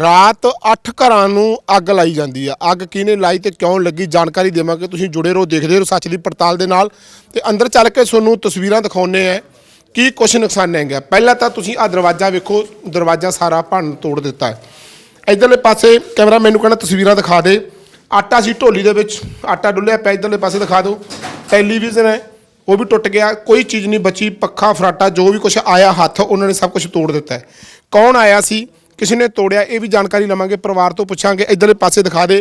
ਰਾਤ 8 ਘਰਾਂ ਨੂੰ ਅੱਗ ਲਾਈ ਜਾਂਦੀ ਆ। ਅੱਗ ਕਿਹਨੇ ਲਾਈ ਤੇ ਕਿਉਂ ਲੱਗੀ? ਜਾਣਕਾਰੀ ਦੇਵਾਂਗੇ। ਤੁਸੀਂ ਜੁੜੇ ਰਹੋ, ਦੇਖਦੇ ਰਹੋ ਸੱਚ ਦੀ ਪੜਤਾਲ ਦੇ ਨਾਲ। ਤੇ ਅੰਦਰ ਚੱਲ ਕੇ ਤੁਹਾਨੂੰ ਤਸਵੀਰਾਂ ਦਿਖਾਉਣੇ ਆ ਕੀ ਕੁਛ ਨੁਕਸਾਨ ਹੈਗਾ ਪਹਿਲਾਂ ਤਾਂ ਤੁਸੀਂ ਆ ਦਰਵਾਜ਼ਾ ਵੇਖੋ। ਦਰਵਾਜ਼ਾ ਸਾਰਾ ਭੰਨ ਤੋੜ ਦਿੱਤਾ ਹੈ। ਇਧਰਲੇ ਪਾਸੇ ਕੈਮਰਾ ਮੈਨੂੰ ਕਹਿੰਦਾ ਤਸਵੀਰਾਂ ਦਿਖਾ ਦੇ। ਆਟਾ ਸੀ ਢੋਲੀ ਦੇ ਵਿੱਚ। ਆਟਾ ਡੁੱਲਿਆ ਪਿਆ, ਇਧਰਲੇ ਪਾਸੇ ਦਿਖਾ ਦਿਓ। ਟੈਲੀਵਿਜ਼ਨ ਹੈ, ਉਹ ਵੀ ਟੁੱਟ ਗਿਆ। ਕੋਈ ਚੀਜ਼ ਨਹੀਂ ਬਚੀ। ਪੱਖਾ, ਫਰਾਟਾ, ਜੋ ਵੀ ਕੁਝ ਆਇਆ ਹੱਥ, ਉਹਨਾਂ ਨੇ ਸਭ ਕੁਝ ਤੋੜ ਦਿੱਤਾ ਹੈ। ਕੌਣ ਆਇਆ ਸੀ? ਕਿਸੇ ਨੇ ਤੋੜਿਆ, ਇਹ ਵੀ ਜਾਣਕਾਰੀ ਲਵਾਂਗੇ, ਪਰਿਵਾਰ ਤੋਂ ਪੁੱਛਾਂਗੇ, ਇਧਰਲੇ ਪਾਸੇ ਦਿਖਾ ਦੇ।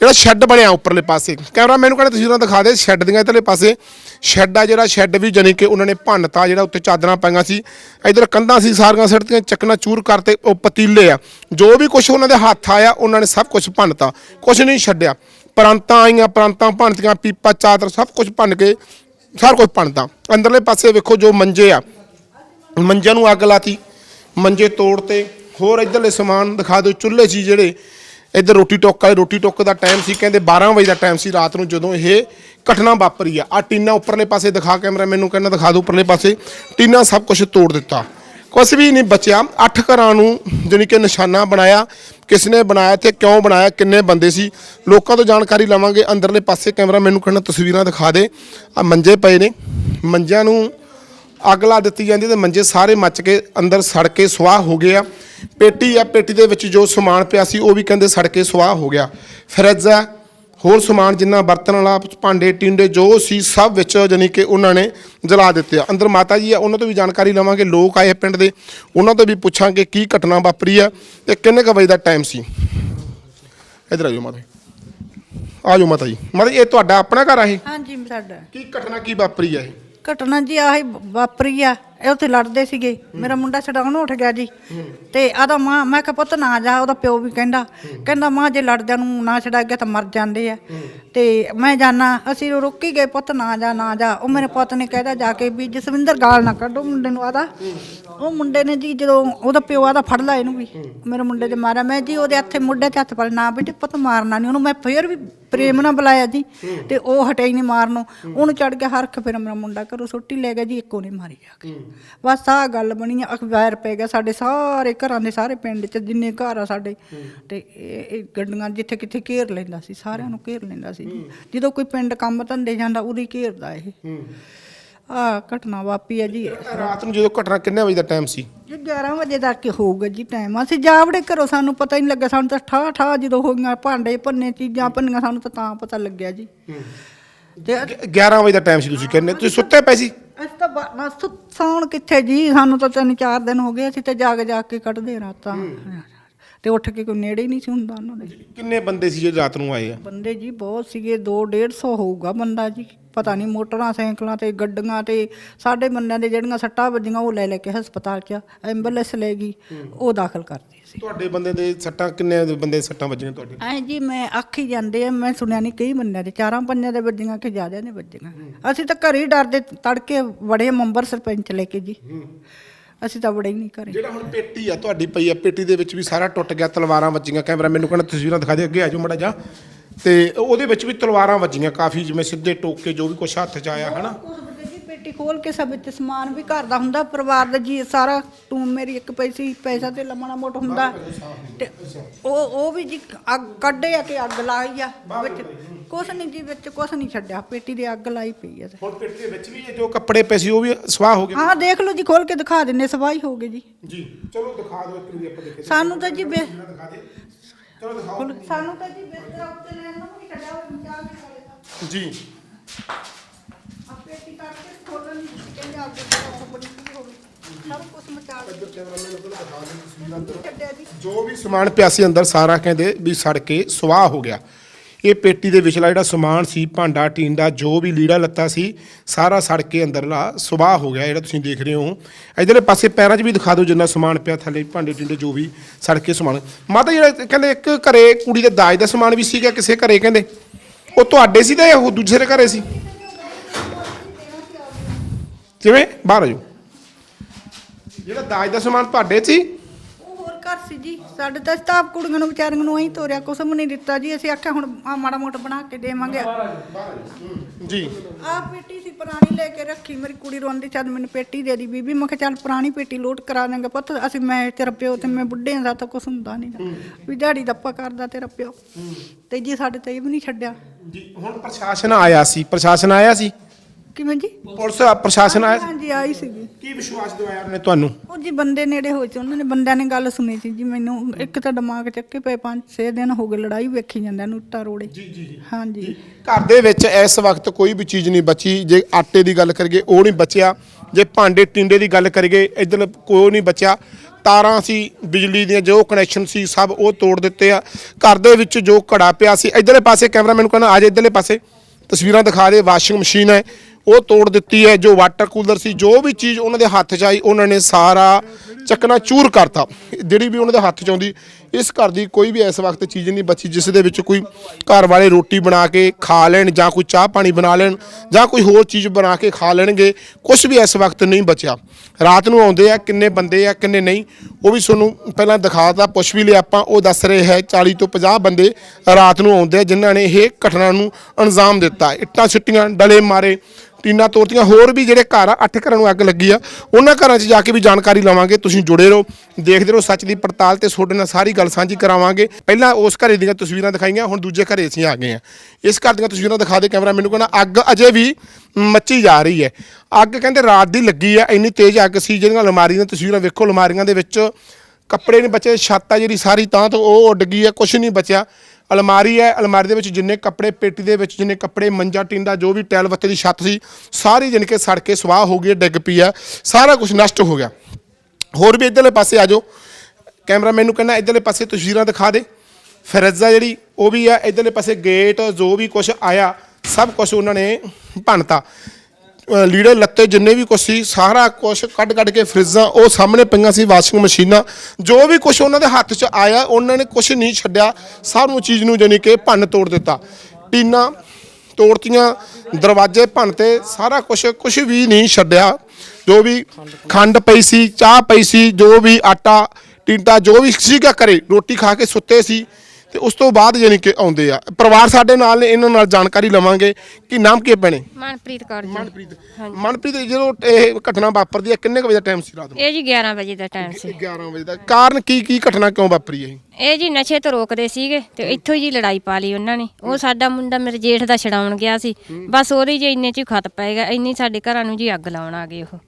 ਜਿਹੜਾ ਸ਼ੈੱਡ ਬਣਿਆ ਉੱਪਰਲੇ ਪਾਸੇ। ਕੈਮਰਾ ਮੈਨੂੰ ਕਹਿੰਦਾ ਤਸਵੀਰਾਂ ਦਿਖਾ ਦੇ, ਸ਼ੈੱਡ ਦੀਆਂ ਇਧਰਲੇ ਪਾਸੇ। ਸ਼ੈੱਡ ਆ ਜਿਹੜਾ, ਸ਼ੈੱਡ ਵੀ ਜਾਣੀ ਕਿ ਉਹਨਾਂ ਨੇ ਭੰਨਤਾ, ਜਿਹੜਾ ਉੱਤੇ ਚਾਦਰਾਂ ਪਾਈਆਂ ਸੀ। ਇਧਰ ਕੰਧਾਂ ਸੀ, ਸਾਰੀਆਂ ਸਿੱਟਦੀਆਂ ਚੱਕਣਾ ਚੂਰ ਕਰਤੇ, ਉਹ ਪਤੀਲੇ ਆ। ਜੋ ਵੀ ਕੁਝ ਉਹਨਾਂ ਦੇ ਹੱਥ ਆਇਆ, ਉਹਨਾਂ ਨੇ ਸਭ ਕੁਝ ਭੰਨਤਾ। ਕੁਝ ਨਹੀਂ ਛੱਡਿਆ। ਪ੍ਰਾਂਤਾਂ ਆਈਆਂ, ਪ੍ਰਾਂਤਾਂ ਭੰਨਤੀਆਂ, ਪੀਪਾ, ਚਾਦਰ, ਸਭ ਕੁਝ ਭੰਨ ਕੇ ਸਾਰਾ ਕੁਝ ਭੰਨਤਾ। ਅੰਦਰਲੇ ਪਾਸੇ ਵੇਖੋ ਜੋ ਮੰਜੇ ਆ। ਮੰਜਿਆਂ ਨੂੰ ਅੱਗ ਲਾਤੀ, ਮੰਜੇ ਤੋੜਤੇ। ਹੋਰ ਇਧਰਲੇ ਸਮਾਨ ਦਿਖਾ ਦਿਓ, ਚੁੱਲ੍ਹੇ ਸੀ ਜਿਹੜੇ, ਇੱਧਰ ਰੋਟੀ ਟੋਕ ਵਾਲੇ, ਰੋਟੀ ਟੋਕ ਦਾ ਟਾਈਮ ਸੀ, ਕਹਿੰਦੇ 12 ਵਜੇ ਦਾ ਟਾਈਮ ਸੀ ਰਾਤ ਨੂੰ ਜਦੋਂ ਇਹ ਘਟਨਾ ਵਾਪਰੀ ਆ। ਆ ਟੀਨਾ ਉੱਪਰਲੇ ਪਾਸੇ ਦਿਖਾ ਕੈਮਰਾ, ਮੈਨੂੰ ਕਹਿੰਦਾ ਦਿਖਾ ਦਿਓ ਉੱਪਰਲੇ ਪਾਸੇ। ਟੀਨਾ ਸਭ ਕੁਝ ਤੋੜ ਦਿੱਤਾ। ਕੁਝ ਵੀ ਨਹੀਂ ਬਚਿਆ। ਅੱਠ ਘਰਾਂ ਨੂੰ ਜਾਣੀ ਕਿ ਨਿਸ਼ਾਨਾ ਬਣਾਇਆ। ਕਿਸ ਨੇ ਬਣਾਇਆ ਤੇ ਕਿਉਂ ਬਣਾਇਆ, ਕਿੰਨੇ ਬੰਦੇ ਸੀ, ਲੋਕਾਂ ਤੋਂ ਜਾਣਕਾਰੀ ਲਵਾਂਗੇ। ਅੰਦਰਲੇ ਪਾਸੇ ਕੈਮਰਾ ਮੈਨੂੰ ਕਹਿੰਦਾ ਤਸਵੀਰਾਂ ਦਿਖਾ ਦੇ। ਆ ਮੰਜੇ ਪਏ ਨੇ। ਮੰਜਿਆਂ ਨੂੰ ਅੱਗ ਲਾ ਦਿੱਤੀ ਜਾਂਦੀ ਤੇ ਮੰਜੇ ਸਾਰੇ ਮੱਚ ਕੇ ਅੰਦਰ ਸੜ ਕੇ ਸੁਆਹ ਹੋ ਗਏ ਆ। ਪੇਟੀ ਆ ਪੇਟੀ ਦੇ ਵਿੱਚ ਜੋ ਸਮਾਨ ਪਿਆ ਸੀ ਉਹ ਵੀ ਕਹਿੰਦੇ ਸੜ ਕੇ ਸੁਆਹ ਹੋ ਗਿਆ। ਫਰਿੱਜ ਆ ਹੋਰ ਸਮਾਨ ਜਿੰਨਾ ਬਰਤਨ ਵਾਲਾ ਭਾਂਡੇ ਟਿੰਡੇ ਜੋ ਸੀ ਸਭ ਵਿੱਚ ਜਾਣੀ ਕਿ ਉਹਨਾਂ ਨੇ ਜਲਾ ਦਿੱਤੇ ਆ। ਅੰਦਰ ਮਾਤਾ ਜੀ ਆ ਉਹਨਾਂ ਤੋਂ ਵੀ ਜਾਣਕਾਰੀ ਲਵਾਂਗੇ ਲੋਕ ਆਏ ਪਿੰਡ ਦੇ। ਉਹਨਾਂ ਤੋਂ ਵੀ ਪੁੱਛਾਂਗੇ ਕੀ ਘਟਨਾ ਵਾਪਰੀ ਆ ਤੇ ਕਿੰਨੇ ਕੁ ਵਜੇ ਦਾ ਟਾਈਮ ਸੀ। ਇਧਰ ਆਜੋ ਮਾਤਾ ਜੀ। ਆਜੋ ਮਾਤਾ ਜੀ। ਮਾਤਾ ਜੀ ਇਹ ਤੁਹਾਡਾ ਆਪਣਾ ਘਰ ਆ ਇਹ? ਹਾਂਜੀ ਸਾਡਾ। ਕੀ ਘਟਨਾ ਕੀ ਵਾਪਰੀ ਆ ਇਹ? ਘਟਨਾ ਜੀ ਆਹੀ ਵਾਪਰੀ ਆ। ਇਹ ਉੱਥੇ ਲੜਦੇ ਸੀਗੇ। ਮੇਰਾ ਮੁੰਡਾ ਛਡਾਉਣ ਉੱਠ ਗਿਆ ਜੀ। ਤੇ ਆਦਾ ਮਾਂ, ਮੈਂ ਕਿਹਾ, ਪੁੱਤ ਨਾ ਜਾ। ਉਹਦਾ ਪਿਓ ਵੀ ਕਹਿੰਦਾ। ਕਹਿੰਦਾ, ਮਾਂ, ਜੇ ਲੜਦਿਆਂ ਨੂੰ ਨਾ ਛਡਾ ਗਿਆ ਤਾਂ ਮਰ ਜਾਂਦੇ ਆ। ਤੇ ਮੈਂ ਜਾਣਾ ਅਸੀਂ ਰੁਕੀ ਗਏ, ਪੁੱਤ ਨਾ ਜਾ ਨਾ ਜਾ। ਉਹ ਮੇਰੇ ਪੁੱਤ ਨੇ ਕਹਿਦਾ ਜਾ ਕੇ ਵੀ ਜਸਵਿੰਦਰ ਗਾਲ ਨਾ ਕੱਢੋ ਮੁੰਡੇ ਨੂੰ ਆਦਾ ਉਹ ਮੁੰਡੇ ਨੇ ਜੀ ਜਦੋਂ ਉਹਦਾ ਪਿਓ ਆਦਾ ਫੜ ਲਿਆ ਇਹਨੂੰ ਵੀ। ਮੇਰੇ ਮੁੰਡੇ ਦੇ ਮਾਰਿਆ। ਮੈਂ ਜੀ ਉਹਦੇ ਹੱਥੇ ਮੁੰਡੇ ਤੇ ਹੱਥ ਪਾ ਨਾ ਬੇਟੇ ਪੁੱਤ ਮਾਰਨਾ ਨਹੀਂ ਉਹਨੂੰ, ਮੈਂ ਫੇਰ ਵੀ ਪ੍ਰੇਮ ਨਾਲ ਬੁਲਾਇਆ ਜੀ। ਤੇ ਉਹ ਹਟਿਆ ਹੀ ਨਹੀਂ ਮਾਰਨੋਂ ਉਹਨੂੰ ਚੜ ਗਿਆ ਹਰਖ ਫਿਰ ਮੇਰਾ ਮੁੰਡਾ ਘਰੋਂ ਸੁੱਟੀ ਲੈ ਗਿਆ ਜੀ, ਇੱਕੋ ਨੇ ਮਾਰੀ ਜਾ ਕੇ। ਬਸ ਆਹ ਗੱਲ ਬਣੀ ਆ ਅਖਬਾਰ ਪੈ ਗਿਆ ਸਾਡੇ ਸਾਰੇ ਘਰਾਂ ਦੇ ਸਾਰੇ ਪਿੰਡ ਚ ਜਿੰਨੇ ਘਰ ਆ ਸਾਡੇ। ਤੇ ਇਹ ਇਹ ਗੱਡੀਆਂ ਜਿੱਥੇ ਕਿੱਥੇ ਘੇਰ ਲੈਂਦਾ ਸੀ ਸਾਰਿਆਂ ਨੂੰ ਘੇਰ ਲੈਂਦਾ ਸੀ ਜਦੋਂ ਕੋਈ ਪਿੰਡ ਕੰਮ ਧੰਦੇ ਜਾਂਦਾ ਉਹਦੀ ਘੇਰਦਾ ਇਹ। ਆ ਘਟਨਾ ਵਾਪੀ ਆ ਜੀ। ਰਾਤ ਨੂੰ ਜਦੋਂ ਘਟਨਾ ਕਿੰਨੇ ਵਜੇ ਦਾ ਟਾਈਮ ਸੀ? ਜੀ 11 ਵਜੇ ਤੱਕ ਹੋਊਗਾ ਜੀ ਟਾਈਮ ਅਸੀਂ ਜਾਵੜੇ ਘਰੋਂ ਸਾਨੂੰ ਪਤਾ ਹੀ ਨਹੀਂ ਲੱਗਾ ਸਾਨੂੰ ਤਾਂ ਠਾ ਠਾ ਜਦੋਂ ਹੋ ਗਈਆਂ ਭਾਂਡੇ ਭੰਨੇ ਚੀਜ਼ਾਂ ਭੰਨੀਆਂ ਸਾਨੂੰ ਤਾਂ ਤਾਂ ਪਤਾ ਲੱਗਿਆ ਜੀ। ਤੇ ਗ- 11 ਵਜੇ ਦਾ ਟਾਈਮ ਸੀ ਤੁਸੀਂ ਕਹਿੰਦੇ ਤੁਸੀਂ ਸੁੱਤੇ ਪਏ ਸੀ? ਅਸੀਂ ਤਾਂ ਬਾ- ਨਾ ਸੁ- ਸੌਣ ਕਿੱਥੇ ਜੀ? ਸਾਨੂੰ ਤਾਂ ਤਿੰਨ ਚਾਰ ਦਿਨ ਹੋ ਗਏ ਅਸੀਂ ਤਾਂ ਜਾਗ ਜਾਗ ਕੇ ਕੱਢਦੇ ਰਾਤਾਂ। ਤੇ ਉੱਠ ਕੇ ਕੋਈ ਨੇੜੇ ਹੀ ਨਹੀਂ ਸੀ ਹੁੰਦਾ ਉਹਨਾਂ ਦੇ। ਕਿੰਨੇ ਬੰਦੇ ਸੀ ਜਿਹੜੇ ਰਾਤ ਨੂੰ ਆਏ ਆ? ਬੰਦੇ ਜੀ ਬਹੁਤ ਸੀਗੇ 2 150 ਹੋਊਗਾ ਬੰਦਾ ਜੀ। ਪਤਾ ਨਹੀਂ ਮੋਟਰਾਂ ਸਾਈਕਲਾਂ ਤੇ ਗੱਡੀਆਂ ਤੇ ਸਾਡੇ ਬੰਦਿਆਂ ਦੇ ਜਿਹੜੀਆਂ ਸੱਟਾਂ ਵੱਜੀਆਂ ਉਹ ਲੈ ਲੈ ਕੇ ਹਸਪਤਾਲ 'ਚ ਐਂਬੂਲੈਂਸ ਲੈ ਗਈ ਉਹ ਦਾਖਲ ਕਰਤੀ। ਸੀ। ਤੁਹਾਡੇ ਬੰਦੇ ਦੇ ਸੱਟਾਂ ਕਿੰਨੇ ਬੰਦੇ ਦੇ ਸੱਟਾਂ ਵੱਜੀਆਂ ਤੁਹਾਡੇ? ਐ ਜੀ ਮੈਂ ਅੱਖ ਹੀ ਜਾਂਦੇ ਆ ਮੈਂ ਸੁਣਿਆ ਨਹੀਂ ਕਈ ਬੰਦਿਆਂ ਦੇ ਚਾਰਾਂ ਪੰਜਾਂ ਦੇ ਵੱਜੀਆਂ ਕਿ ਜ਼ਿਆਦਾ ਨੇ ਵੱਜੀਆਂ। ਅਸੀਂ ਤਾਂ ਘਰੇ ਹੀ ਡਰਦੇ ਤੜਕੇ ਬੜੇ ਮੰਬਰ ਸਰਪੰਚ ਲੈ ਕੇ ਜੀ। ਅਸੀਂ ਤਾਂ ਬੜੇ ਹੀ ਨਹੀਂ ਘਰੇ। ਜਿਹੜਾ ਹੁਣ ਪੇਟੀ ਆ ਤੁਹਾਡੀ ਪਈ ਆ ਪੇਟੀ ਦੇ ਵਿੱਚ ਵੀ ਸਾਰਾ ਟੁੱਟ ਗਿਆ ਤਲਵਾਰਾਂ ਵੱਜੀਆਂ ਕੈਮਰਾ ਮੈਨੂੰ ਕਹਿੰਦਾ ਤਸਵੀਰਾਂ ਦਿਖਾ ਦੇ ਅੱਗੇ ਆਜੋ ਮੜਾ ਜਾ ਤੇ ਉਹਦੇ ਵਿੱਚ ਵੀ ਤਲਵਾਰਾਂ ਵੱਜੀਆਂ ਕਾਫੀ ਜਿਵੇਂ ਸਿੱਧੇ ਟੋਕੇ ਜੋ ਵੀ ਕੁਛ ਹੱਥ 'ਚ ਆਇਆ ਹਨਾ? ਪੇਟੀ ਖੋਲ ਕੇ ਸਭ ਵਿੱਚ ਸਮਾਨ ਵੀ ਘਰ ਦਾ ਹੁੰਦਾ ਪਰਿਵਾਰ ਦਾ ਜੀ ਸਾਰਾ ਤੂੰ ਮੇਰੀ ਇੱਕ ਪੈਸੀ ਪੈਸਾ ਤੇ ਲਮਣਾ ਮੋਟ ਹੁੰਦਾ। ਤੇ ਉਹ ਉਹ ਵੀ ਜੀ ਅੱਗ ਕੱਢੇ ਆ ਕਿ ਅੱਗ ਲਾਈ ਆ ਵਿੱਚ ਕੁਛ ਨਹੀਂ ਜੀ ਵਿੱਚ ਕੁਛ ਨਹੀਂ ਛੱਡਿਆ ਪੇਟੀ ਦੇ ਅੱਗ ਲਾਈ ਪਈ ਆ। ਹੁਣ ਪੇਟੀ ਦੇ ਵਿੱਚ ਵੀ ਇਹ ਜੋ ਕੱਪੜੇ ਪਏ ਸੀ ਉਹ ਵੀ ਸਵਾਹ ਹੋ ਗਏ? ਹਾਂ ਦੇਖ ਲਓ ਜੀ ਖੋਲ ਕੇ ਦਿਖਾ ਦਿੰਨੇ ਸਵਾਈ ਹੋ ਗਈ ਜੀ। ਜੀ ਚਲੋ ਦਿਖਾ ਦਿਓ ਇੱਕ ਵਾਰੀ ਆਪਾਂ ਦੇਖੇ ਸਾਨੂੰ ਤਾਂ ਜੀ ਬੇ- ਦਿਖਾ ਦੇ ਚਲੋ ਦਿਖਾਓ। ਖੋਲ- ਸਾਨੂੰ ਤਾਂ ਜੀ ਬਿਸਤਰਾ ਉੱਤੇ ਲੈਣ ਨੂੰ ਨਹੀਂ ਛੱਡਿਆ ਉਹ ਜੀ। ਪੇਟੀ ਖੋਲਣ ਦੀ ਕਹਿੰਦੇ ਬੜੀ ਛੱਡਿਆ ਜੀ ਜੋ ਵੀ ਸਮਾਨ ਪਿਆ ਸੀ ਅੰਦਰ ਸਾਰਾ ਕਹਿੰਦੇ ਵੀ ਸੜ ਕੇ ਸੁਆਹ ਹੋ ਗਿਆ। ਇਹ ਪੇਟੀ ਦੇ ਵਿਚਲਾ ਜਿਹੜਾ ਸਮਾਨ ਸੀ ਭਾਂਡਾ ਟੀਂਡਾ ਜੋ ਵੀ ਲੀੜਾ ਲੱਤਾ ਸੀ ਸਾਰਾ ਸੜ ਕੇ ਅੰਦਰਲਾ ਸੁਆਹ ਹੋ ਗਿਆ ਜਿਹੜਾ ਤੁਸੀਂ ਦੇਖ ਰਹੇ ਹੋ। ਇਧਰਲੇ ਪਾਸੇ ਪੈਰਾਂ 'ਚ ਵੀ ਦਿਖਾ ਦਿਓ ਜਿੰਨਾ ਸਮਾਨ ਪਿਆ ਥੱਲੇ ਭਾਂਡੇ ਟੀਂਡੇ ਜੋ ਵੀ ਸੜ ਕੇ ਸਮਾਨ। ਮਾਤਾ ਜਿਹੜਾ ਕਹਿੰਦੇ ਇੱਕ ਘਰੇ ਕੁੜੀ ਦੇ ਦਾਜ ਦਾ ਸਮਾਨ ਵੀ ਸੀਗਾ ਕਿਸੇ ਘਰੇ ਕਹਿੰਦੇ? ਉਹ ਤੁਹਾਡੇ ਸੀ ਤੇ ਉਹ ਦੂਜੇ ਦੇ ਘਰੇ ਸੀ? ਕਿਵੇਂ? ਬਾਹਰ ਆ ਜਾਓ। ਜਿਹੜਾ ਦਾਜ ਦਾ ਸਮਾਨ ਤੁਹਾਡੇ ਸੀ? ਉਹ ਹੋਰ ਘਰ ਸੀ ਜੀ। ਸਾਡੇ ਤਾਂ ਸਤਾਪ ਕੁੜੀਆਂ ਨੂੰ ਵਿਚਾਰੀਆਂ ਨੂੰ ਐਂ ਤੋਰਿਆ ਕੁਛ ਵੀ ਨਹੀਂ ਦਿੱਤਾ ਜੀ। ਅਸੀਂ ਆਖਿਆ ਹੁਣ ਆ ਮਾੜਾ ਮੋਟਾ ਬਣਾ ਕੇ ਦੇਵਾਂਗੇ। ਜੀ। ਆ ਪੇਟੀ ਸੀ ਪੁਰਾਣੀ ਲੈ ਕੇ ਰੱਖੀ। ਮੇਰੀ ਕੁੜੀ ਰੋਂਦੀ ਚੱਲ ਮੈਨੂੰ ਪੇਟੀ ਦੇ ਦੀ ਬੀਬੀ। ਮੈਂ ਕਿਹਾ ਚੱਲ ਪੁਰਾਣੀ ਪੇਟੀ ਲੋਡ ਕਰਾ ਦਾਂਗੇ ਪੁੱਤ। ਅਸੀਂ ਮੈਂ ਤੇਰਾ ਪਿਓ ਤੇ ਮੈਂ ਬੁੱਢੇ ਦਾ ਤਾਂ ਕੁਛ ਹੁੰਦਾ ਨਹੀਂ ਵੀ ਦਿਹਾੜੀ ਦੱਪਾ ਕਰਦਾ ਤੇਰਾ ਪਿਓ। ਤੇ ਜੀ ਸਾਡੇ ਤੇ ਇਹ ਵੀ ਨਹੀਂ ਛੱਡਿਆ। ਜੀ ਹੁਣ ਪ੍ਰਸ਼ਾਸਨ ਆਇਆ ਸੀ। ਪ੍ਰਸ਼ਾਸਨ ਆਇਆ ਸੀ? ਕਿਵੇਂ ਜੀ? ਪੁਲਿਸ ਪ੍ਰਸ਼ਾਸਨ ਆਇਆ ਹਾਂਜੀ ਆਈ ਸੀਗੀ। ਕੀ ਵਿਸ਼ਵਾਸ ਦਵਾਇਆ ਉਹਨੇ ਤੁਹਾਨੂੰ? ਉਹ ਜੀ ਬੰਦੇ ਨੇੜੇ ਹੋਏ ਸੀ ਉਹਨਾਂ ਨੇ ਬੰਦਿਆਂ ਨੇ ਗੱਲ ਸੁਣੀ ਸੀ ਜੀ ਮੈਨੂੰ ਇੱਕ ਤਾਂ ਦਿਮਾਗ ਚੱਕੇ ਪਏ ਪੰਜ ਛੇ ਦਿਨ ਹੋ ਗਏ ਲੜਾਈ ਵੇਖੀ ਜਾਂਦਿਆਂ ਨੂੰ ਇੱਟਾਂ ਰੋੜੇ। ਜੀ ਜੀ ਹਾਂਜੀ। ਘਰ ਦੇ ਵਿੱਚ ਇਸ ਵਕਤ ਕੋਈ ਵੀ ਚੀਜ਼ ਨਹੀਂ ਬਚੀ ਜੇ ਆਟੇ ਦੀ ਗੱਲ ਕਰੀਏ ਉਹ ਨਹੀਂ ਬਚਿਆ। ਜੇ ਭਾਂਡੇ ਟਿੰਡੇ ਦੀ ਗੱਲ ਕਰੀਏ ਇਧਰ ਕੋਈ ਨਹੀਂ ਬਚਿਆ। ਤਾਰਾਂ ਸੀ ਬਿਜਲੀ ਦੀਆਂ ਜੋ ਕਨੈਕਸ਼ਨ ਸੀ ਸਭ ਉਹ ਤੋੜ ਦਿੱਤੇ ਆ। ਘਰ ਦੇ ਵਿੱਚ ਜੋ ਘੜਾ ਪਿਆ ਸੀ ਇਧਰਲੇ ਪਾਸੇ ਕੈਮਰਾ ਮੈਨੂੰ ਕਹਿੰਦਾ ਆ ਜਾ ਇਧਰਲੇ ਪਾਸੇ। ਤਸਵੀਰਾਂ ਦਿਖਾ ਦੇ ਵਾਸ਼ਿੰਗ ਮਸ਼ੀਨ ਹੈ। ਉਹ ਤੋੜ ਦਿੱਤੀ ਹੈ, ਜੋ ਵਾਟਰ ਕੂਲਰ ਸੀ, ਜੋ ਵੀ ਚੀਜ਼ ਉਹਨਾਂ ਦੇ ਹੱਥ 'ਚ ਆਈ, ਉਹਨਾਂ ਨੇ ਸਾਰਾ ਚੱਕਣਾ ਚੂਰ ਕਰਤਾ। ਜਿਹੜੀ ਵੀ ਉਹਨਾਂ ਦੇ ਹੱਥ 'ਚ ਆਉਂਦੀ, ਇਸ ਘਰ ਦੀ ਕੋਈ ਵੀ ਇਸ ਵਕਤ ਚੀਜ਼ ਨਹੀਂ ਬਚੀ, ਜਿਸ ਦੇ ਵਿੱਚ ਕੋਈ ਘਰ ਵਾਲੇ ਰੋਟੀ ਬਣਾ ਕੇ ਖਾ ਲੈਣ, ਜਾਂ ਕੋਈ ਚਾਹ ਪਾਣੀ ਬਣਾ ਲੈਣ, ਜਾਂ ਕੋਈ ਹੋਰ ਚੀਜ਼ ਬਣਾ ਕੇ ਖਾ ਲੈਣਗੇ ਕੁਝ ਵੀ ਇਸ ਵਕਤ ਨਹੀਂ ਬਚਿਆ। ਰਾਤ ਨੂੰ ਆਉਂਦੇ ਆ, ਕਿੰਨੇ ਬੰਦੇ ਆ, ਕਿੰਨੇ ਨਹੀਂ, ਉਹ ਵੀ ਤੁਹਾਨੂੰ ਪਹਿਲਾਂ ਦਿਖਾਤਾ ਪੁੱਛ ਵੀ ਲਿਆ ਆਪਾਂ, ਉਹ ਦੱਸ ਰਹੇ ਹੈ 40 ਤੋਂ 50 ਬੰਦੇ ਰਾਤ ਨੂੰ ਆਉਂਦੇ ਆ, ਜਿਨ੍ਹਾਂ ਨੇ ਇਹ ਘਟਨਾ ਨੂੰ ਅੰਜਾਮ ਦਿੱਤਾ। ਇੱਟਾਂ ਸਿੱਟੀਆਂ, ਡਲੇ ਮਾਰੇ ਟੀਨਾ ਤੋੜਤੀਆਂ ਹੋਰ ਵੀ ਜਿਹੜੇ ਘਰ ਆ, ਅੱਠ ਘਰਾਂ ਨੂੰ ਅੱਗ ਲੱਗੀ ਆ, ਉਹਨਾਂ ਘਰਾਂ 'ਚ ਜਾ ਕੇ ਵੀ ਜਾਣਕਾਰੀ ਲਵਾਂਗੇ, ਤੁਸੀਂ ਜੁੜੇ ਰਹੋ, ਦੇਖਦੇ ਰਹੋ, ਸੱਚ ਦੀ ਪੜਤਾਲ ਤੇ ਤੁਹਾਡੇ ਨਾਲ ਸਾਰੀ ਗੱਲ ਸਾਂਝੀ ਕਰਾਵਾਂਗੇ। ਪਹਿਲਾਂ ਉਸ ਘਰੇ ਦੀਆਂ ਤਸਵੀਰਾਂ ਦਿਖਾਈਆਂ, ਹੁਣ ਦੂਜੇ ਘਰੇ ਅਸੀਂ ਆ ਗਏ ਆ ਇਸ ਘਰ ਦੀਆਂ ਤਸਵੀਰਾਂ ਦਿਖਾ ਦੇ ਕੈਮਰਾ, ਮੈਨੂੰ ਕਹਿੰਦਾ, ਅੱਗ ਅਜੇ ਵੀ ਮੱਚੀ ਜਾ ਰਹੀ ਹੈ। ਅੱਗ ਕਹਿੰਦੇ ਰਾਤ ਦੀ ਲੱਗੀ ਆ, ਇੰਨੀ ਤੇਜ਼ ਅੱਗ ਸੀ ਜਿਹੜੀਆਂ ਅਲਮਾਰੀਆਂ ਦੀਆਂ ਤਸਵੀਰਾਂ ਵੇਖੋ, ਅਲਮਾਰੀਆਂ ਦੇ ਵਿੱਚ ਕੱਪੜੇ ਨਹੀਂ ਬਚੇ, ਛੱਤ ਆ ਜਿਹੜੀ ਸਾਰੀ, ਤਾਂ ਤੋਂ ਉਹ ਉੱਡ ਗਈ ਹੈ ਕੁਝ ਨਹੀਂ ਬਚਿਆ। ਅਲਮਾਰੀ ਹੈ ਅਲਮਾਰੀ ਦੇ ਵਿੱਚ ਜਿੰਨੇ ਕੱਪੜੇ ਪੇਟੀ ਦੇ ਵਿੱਚ ਜਿੰਨੇ ਕੱਪੜੇ ਮੰਜਾ ਟਿੰਡਾ ਜੋ ਵੀ ਟੈਲ ਵੱਤੇ ਦੀ ਛੱਤ ਸੀ ਸਾਰੀ ਜਾਣੀ ਕਿ ਸੜ ਕੇ ਸਵਾਹ ਹੋ ਗਈ ਹੈ, ਡਿੱਗ ਪਈ ਆ ਸਾਰਾ ਕੁਝ ਨਸ਼ਟ ਹੋ ਗਿਆ। ਹੋਰ ਵੀ ਇਧਰਲੇ ਪਾਸੇ ਆ ਜਾਓ। ਕੈਮਰਾਮੈਨ ਨੂੰ ਕਹਿੰਦਾ ਇਧਰਲੇ ਪਾਸੇ ਤਸਵੀਰਾਂ ਦਿਖਾ ਦੇ। ਫਰਜ਼ਾ ਜਿਹੜੀ ਉਹ ਵੀ ਆ ਇਧਰਲੇ ਪਾਸੇ ਗੇਟ ਜੋ ਵੀ ਕੁਝ ਆਇਆ ਸਭ ਕੁਝ ਉਹਨਾਂ ਨੇ ਭੰਨਤਾ। ਲੀੜੇ ਲੱਤੇ ਜਿੰਨੇ ਵੀ ਕੁਛ ਸੀ, ਸਾਰਾ ਕੁਝ ਕੱਢ ਕੱਢ ਕੇ ਫਰਿੱਜ਼ਾਂ ਉਹ ਸਾਹਮਣੇ ਪਈਆਂ ਸੀ ਵਾਸ਼ਿੰਗ ਮਸ਼ੀਨਾਂ। ਜੋ ਵੀ ਕੁਝ ਉਹਨਾਂ ਦੇ ਹੱਥ 'ਚ ਆਇਆ, ਉਹਨਾਂ ਨੇ ਕੁਝ ਨਹੀਂ ਛੱਡਿਆ। ਸਾਰੀ ਚੀਜ਼ ਨੂੰ ਜਾਣੀ ਕਿ ਭੰਨ ਤੋੜ ਦਿੱਤਾ। ਟੀਨਾ ਤੋੜਤੀਆਂ, ਦਰਵਾਜ਼ੇ ਭੰਨਤੇ, ਸਾਰਾ ਕੁਝ ਕੁਝ ਵੀ ਨਹੀਂ ਛੱਡਿਆ। ਜੋ ਵੀ ਖੰਡ ਪਈ ਸੀ, ਚਾਹ ਪਈ ਸੀ, ਜੋ ਵੀ ਆਟਾ ਟੀਂਟਾ ਜੋ ਵੀ ਸੀਗਾ ਘਰੇ, ਰੋਟੀ ਖਾ ਕੇ ਸੁੱਤੇ ਸੀ। ਤੇ ਉਸ ਤੋਂ ਬਾਅਦ ਜਾਣੀ ਕਿ ਆਉਂਦੇ ਆ। ਪਰਿਵਾਰ ਸਾਡੇ ਨਾਲ ਨੇ ਇਹਨਾਂ ਨਾਲ ਜਾਣਕਾਰੀ ਲਵਾਂਗੇ ਕਿ ਨਾਮ ਕੀ ਭੈਣੇ? ਮਨਪ੍ਰੀਤ ਕੌਰ ਜੀ। ਮਨਪ੍ਰੀਤ। ਮਨਪ੍ਰੀਤ ਜਦੋਂ ਇਹ ਘਟਨਾ ਵਾਪਰਦੀ ਹੈ ਕਿੰਨੇ ਕੁ ਵਜੇ ਦਾ ਟਾਈਮ ਸੀ ਰਾਤ ਨੂੰ? ਇਹ ਜੀ 11 ਵਜੇ ਦਾ ਟਾਈਮ ਸੀ। 11 ਵਜੇ ਦਾ। ਕਾਰਨ ਕੀ ਕੀ ਘਟਨਾ ਕਿਉਂ ਵਾਪਰੀ ਹੈ ਇਹ ਜੀ ਨਸ਼ੇ ਤੋਂ ਰੋਕਦੇ ਸੀਗੇ ਤੇ ਇੱਥੋਂ ਹੀ ਜੀ ਲੜਾਈ ਪਾ ਲਈ ਉਹਨਾਂ ਨੇ। ਉਹ ਸਾਡਾ ਮੁੰਡਾ ਮੇਰੇ ਜੇਠ ਦਾ ਛਡਾਉਣ ਗਿਆ ਸੀ। ਬਸ ਉਹਦੇ ਜੀ ਇੰਨੇ ਚ ਹੀ ਖਤ ਪੈ ਗਿਆ। ਇੰਨੀ ਸਾਡੇ ਘਰਾਂ ਨੂੰ ਜੀ ਅੱਗ ਲਾਉਣ ਆ ਗਏ ਉਹ।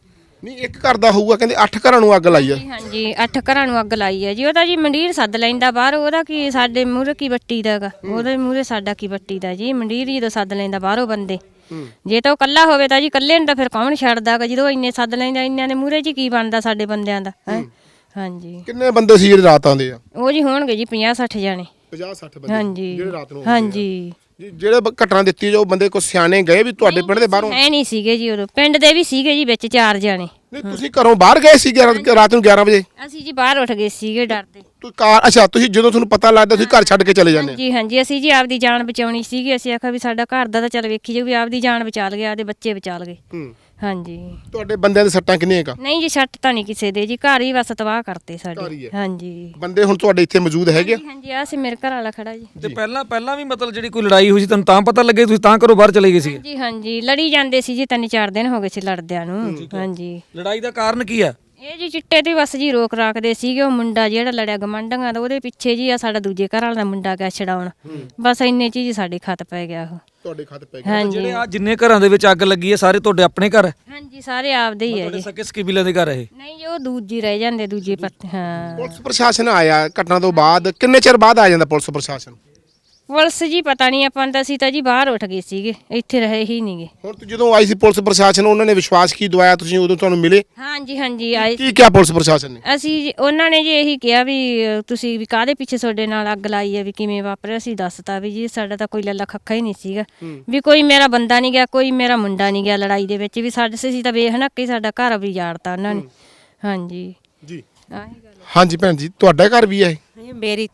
ਨਹੀਂ ਇੱਕ ਘਰ ਦਾ ਹੋਊਗਾ ਕਹਿੰਦੇ 8 ਘਰਾਂ ਨੂੰ ਅੱਗ ਲਾਈ ਹੈ ਜੀ ਹਾਂਜੀ ਅੱਠ ਘਰਾਂ ਨੂੰ ਅੱਗ ਲਾਈ ਹੈ ਜੀ। ਉਹਦਾ ਜੀ ਮੰਡੀਰ ਸੱਦ ਲੈਂਦਾ ਬਾਹਰ ਉਹਦਾ ਕੀ ਸਾਡੇ ਮੂਹਰੇ ਕੀ ਬੱਟੀ ਦਾਗਾ ਉਹਦੇ ਮੂਹਰੇ ਸਾਡਾ ਕੀ ਬੱਟੀ ਦਾ ਜੀ? ਮੰਡੀਰ ਜਦੋਂ ਸੱਦ ਲੈਂਦਾ ਬਾਹਰੋਂ ਬੰਦੇ। ਜੇ ਤਾਂ ਉਹ ਕੱਲਾ ਹੋਵੇ ਤਾਂ ਜੀ ਕੱਲੇ ਨੂੰ ਤਾਂ ਫਿਰ ਕੌਣ ਛੱਡਦਾਗਾ ਜਦੋਂ ਇੰਨੇ ਸੱਦ ਲੈਂਦਾ ਇੰਨਿਆਂ ਦੇ ਮੂਹਰੇ ਜੀ ਕੀ ਬਣਦਾ ਸਾਡੇ ਬੰਦਿਆਂ ਦਾ ਹੈਂ? ਹਾਂਜੀ। ਕਿੰਨੇ ਬੰਦੇ ਸੀ ਜਿਹੜੇ ਰਾਤ ਆਉਂਦੇ ਆ? ਉਹ ਜੀ ਹੋਣਗੇ ਜੀ 50 60 ਜਾਣੇ। 50 60 ਬੰਦੇ ਹਾਂਜੀ। ਜਿਹੜੇ ਰਾਤ ਨੂੰ ਆਉਂਦੇ ਹਾਂਜੀ। ਜਿਹੜੇ ਬ- ਘਟਨਾ ਦਿੱਤੀ ਜੋ ਬੰਦੇ ਕੋ ਸਿਆਣੇ ਗਏ ਵੀ ਤੁਹਾਡੇ ਪਿੰਡ ਦੇ ਬਾਹਰੋਂ? ਹੈ ਨਹੀਂ ਸੀਗੇ ਜੀ ਉਦੋਂ। ਪਿੰਡ ਦੇ ਵੀ ਸੀਗੇ ਜੀ ਵਿੱਚ ਚਾਰ ਜਾਣੇ। ਨਹੀਂ ਤੁਸੀਂ ਘਰੋਂ ਬਾਹਰ ਗਏ ਸੀ 11 ਰਾਤ ਨੂੰ 11 ਵਜੇ? ਅਸੀਂ ਜੀ ਬਾਹਰ ਉੱਠ ਗਏ ਸੀਗੇ ਡਰਦੇ ਤੁਸੀਂ ਕਾਰ ਅੱਛਾ ਤੁਸੀਂ ਜਦੋਂ ਤੁਹਾਨੂੰ ਪਤਾ ਲੱਗਦਾ ਤੁਸੀਂ ਘਰ ਛੱਡ ਕੇ ਚਲੇ ਜਾਂਦੇ ਆ ਜੀ ਹਾਂਜੀ ਅਸੀਂ ਜੀ ਆਪਦੀ ਜਾਨ ਬਚਾਉਣੀ ਸੀਗੀ। ਅਸੀਂ ਆਖਿਆ ਵੀ ਸਾਡਾ ਘਰ ਦਾ ਤਾਂ ਚੱਲ ਵੇਖੀ ਜਾਊ ਵੀ ਆਪਦੀ ਜਾਨ ਬਚਾ ਲਗੇ ਆਪਦੇ ਬੱਚੇ ਬਚਾ ਲਗੇ। ਹੂੰ। ਹਾਂਜੀ। ਤੁਹਾਡੇ ਬੰਦਿਆਂ ਦੇ ਸੱਟਾਂ ਕਿੰਨੀਆਂ ਕਾ ਨਹੀਂ ਜੀ ਛੱਟ ਤਾਂ ਨਹੀਂ ਕਿਸੇ ਦੇ ਜੀ ਘਰ ਹੀ ਬਸ ਤਬਾਹ ਕਰਤੇ ਘਰ ਹੀ ਸਾਡੇ ਹੈ। ਹਾਂਜੀ। ਬੰਦੇ ਹੁਣ ਤੁਹਾਡੇ ਇੱਥੇ ਮੌਜੂਦ ਹੈਗੇ ਆ? ਹਾਂਜੀ, ਆ ਸੀ ਮੇਰੇ ਘਰ ਵਾਲਾ ਖੜਾ ਜੀ। ਤੇ ਪਹਿਲਾਂ ਪਹਿਲਾਂ ਵੀ ਮਤਲਬ ਜਿਹੜੀ ਕੋਈ ਲੜਾਈ ਹੋਈ ਸੀ ਤੁਹਾਨੂੰ ਤਾਂ ਪਤਾ ਲੱਗੇ ਤੁਸੀਂ ਤਾਂ ਘਰੋਂ ਬਾਹਰ ਚਲੇ ਗਏ ਸੀ? ਜੀ ਹਾਂਜੀ ਲੜੀ ਜਾਂਦੇ ਸੀ ਜੀ ਤਿੰਨ ਚਾਰ ਦਿਨ ਹੋ ਗਏ ਸੀ ਲੜਦਿਆਂ ਨੂੰ। ਹਾਂਜੀ। ਲੜਾਈ ਦਾ ਕਾਰਨ ਕੀ ਆ? ਇਹ ਜੀ ਚਿੱਟੇ ਦੀ ਬਸ ਜੀ ਰੋਕ ਰੱਖਦੇ ਸੀਗੇ ਉਹ ਮੁੰਡਾ ਜਿਹੜਾ ਲੜਿਆ ਗਮੰਡਾਂ ਦਾ ਉਹਦੇ ਪਿੱਛੇ ਜੀ ਆ ਸਾਡਾ ਦੂਜੇ ਘਰ ਵਾਲਾ ਦਾ ਮੁੰਡਾ ਗਿਆ ਛਡਾਉਣ। ਬਸ ਇੰਨੇ ਚ ਹੀ ਜੀ ਸਾਡੇ ਖਤ ਪੈ ਗਿਆ ਉਹ। ਤੁਹਾਡੇ ਖਾਤੇ ਪੈ ਗਏ? ਜਿਹੜੇ ਆ ਜਿੰਨੇ ਘਰਾਂ ਦੇ ਵਿੱਚ ਅੱਗ ਲੱਗੀ ਹੈ ਸਾਰੇ ਤੁਹਾਡੇ ਆਪਣੇ ਘਰ ਹਾਂਜੀ ਸਾਰੇ ਆਪਦੇ ਹੀ ਹੈ ਤੁਹਾਡੇ ਜੀ। ਸਕੇ ਸਕੀਬੀਲਾਂ ਦੇ ਘਰ ਇਹ? ਨਹੀਂ ਉਹ ਦੂਜੀ ਰਹਿ ਜਾਂਦੇ ਦੂਜੇ ਪੱਤੇ ਹਾਂ। ਪੁਲਿਸ ਪ੍ਰਸ਼ਾਸਨ ਆਇਆ ਘਟਨਾ ਤੋਂ ਬਾਅਦ ਕਿੰਨੇ ਚਿਰ ਬਾਅਦ ਆ ਜਾਂਦਾ ਪੁਲਿਸ ਪ੍ਰਸ਼ਾਸਨ? ਪੁਲਿਸ ਜੀ ਪਤਾ ਨਹੀਂ ਆਪਾਂ ਨੂੰ ਤਾਂ ਅਸੀਂ ਤਾਂ ਜੀ ਬਾਹਰ ਉੱਠ ਗਏ ਸੀਗੇ ਇੱਥੇ ਰਹੇ ਹੀ ਨਹੀਂਗੇ ਹੁਣ ਤੂੰ ਜਦੋਂ ਆਈ ਸੀ ਪੁਲਿਸ ਪ੍ਰਸ਼ਾਸਨ ਉਹਨਾਂ ਨੇ ਵਿਸ਼ਵਾਸ ਕੀ ਦਵਾਇਆ ਤੁਸੀਂ ਉਦੋਂ ਤੁਹਾਨੂੰ ਮਿਲੇ? ਹਾਂਜੀ ਹਾਂਜੀ ਆਏ ਕੀ ਕਿਹਾ ਪੁਲਿਸ ਪ੍ਰਸ਼ਾਸਨ ਨੇ? ਅਸੀਂ ਜੀ- ਉਹਨਾਂ ਨੇ ਜੀ ਇਹੀ ਕਿਹਾ ਵੀ ਅ, ਤੁਸੀਂ ਵੀ ਕਾਹਦੇ ਪਿੱਛੇ ਤੁਹਾਡੇ ਨਾਲ ਅੱਗ ਲਾਈ ਹੈ ਵੀ ਕਿਵੇਂ ਵਾਪਰਿਆ? ਅਸੀਂ ਦੱਸਤਾ ਵੀ ਜੀ ਸਾਡਾ ਤਾਂ ਕੋਈ ਲੱਲਾ ਖੱਖਾ ਹੀ ਨਹੀਂ ਸੀਗਾ। ਵੀ ਕੋਈ ਮੇਰਾ ਬੰਦਾ ਨਹੀਂ ਗਿਆ ਕੋਈ ਮੇਰਾ ਮੁੰਡਾ ਨਹੀਂ ਗਿਆ ਲੜਾਈ ਦੇ ਵਿੱਚ ਵੀ ਸਾਡੇ ਅਸੀਂ ਤਾਂ ਵੇਖ ਨਾ ਕਿ ਸਾਡਾ ਘਰ ਵੀ ਜਾੜਤਾ ਉਹਨਾਂ ਨੇ। ਹਾਂਜੀ। ਜੀ। ਆਹੀ ਗੱਲ। ਹਾਂਜੀ ਭੈਣ ਜੀ ਤੁਹਾਡਾ ਘਰ ਵੀ ਹੈ ਮੇਰੀ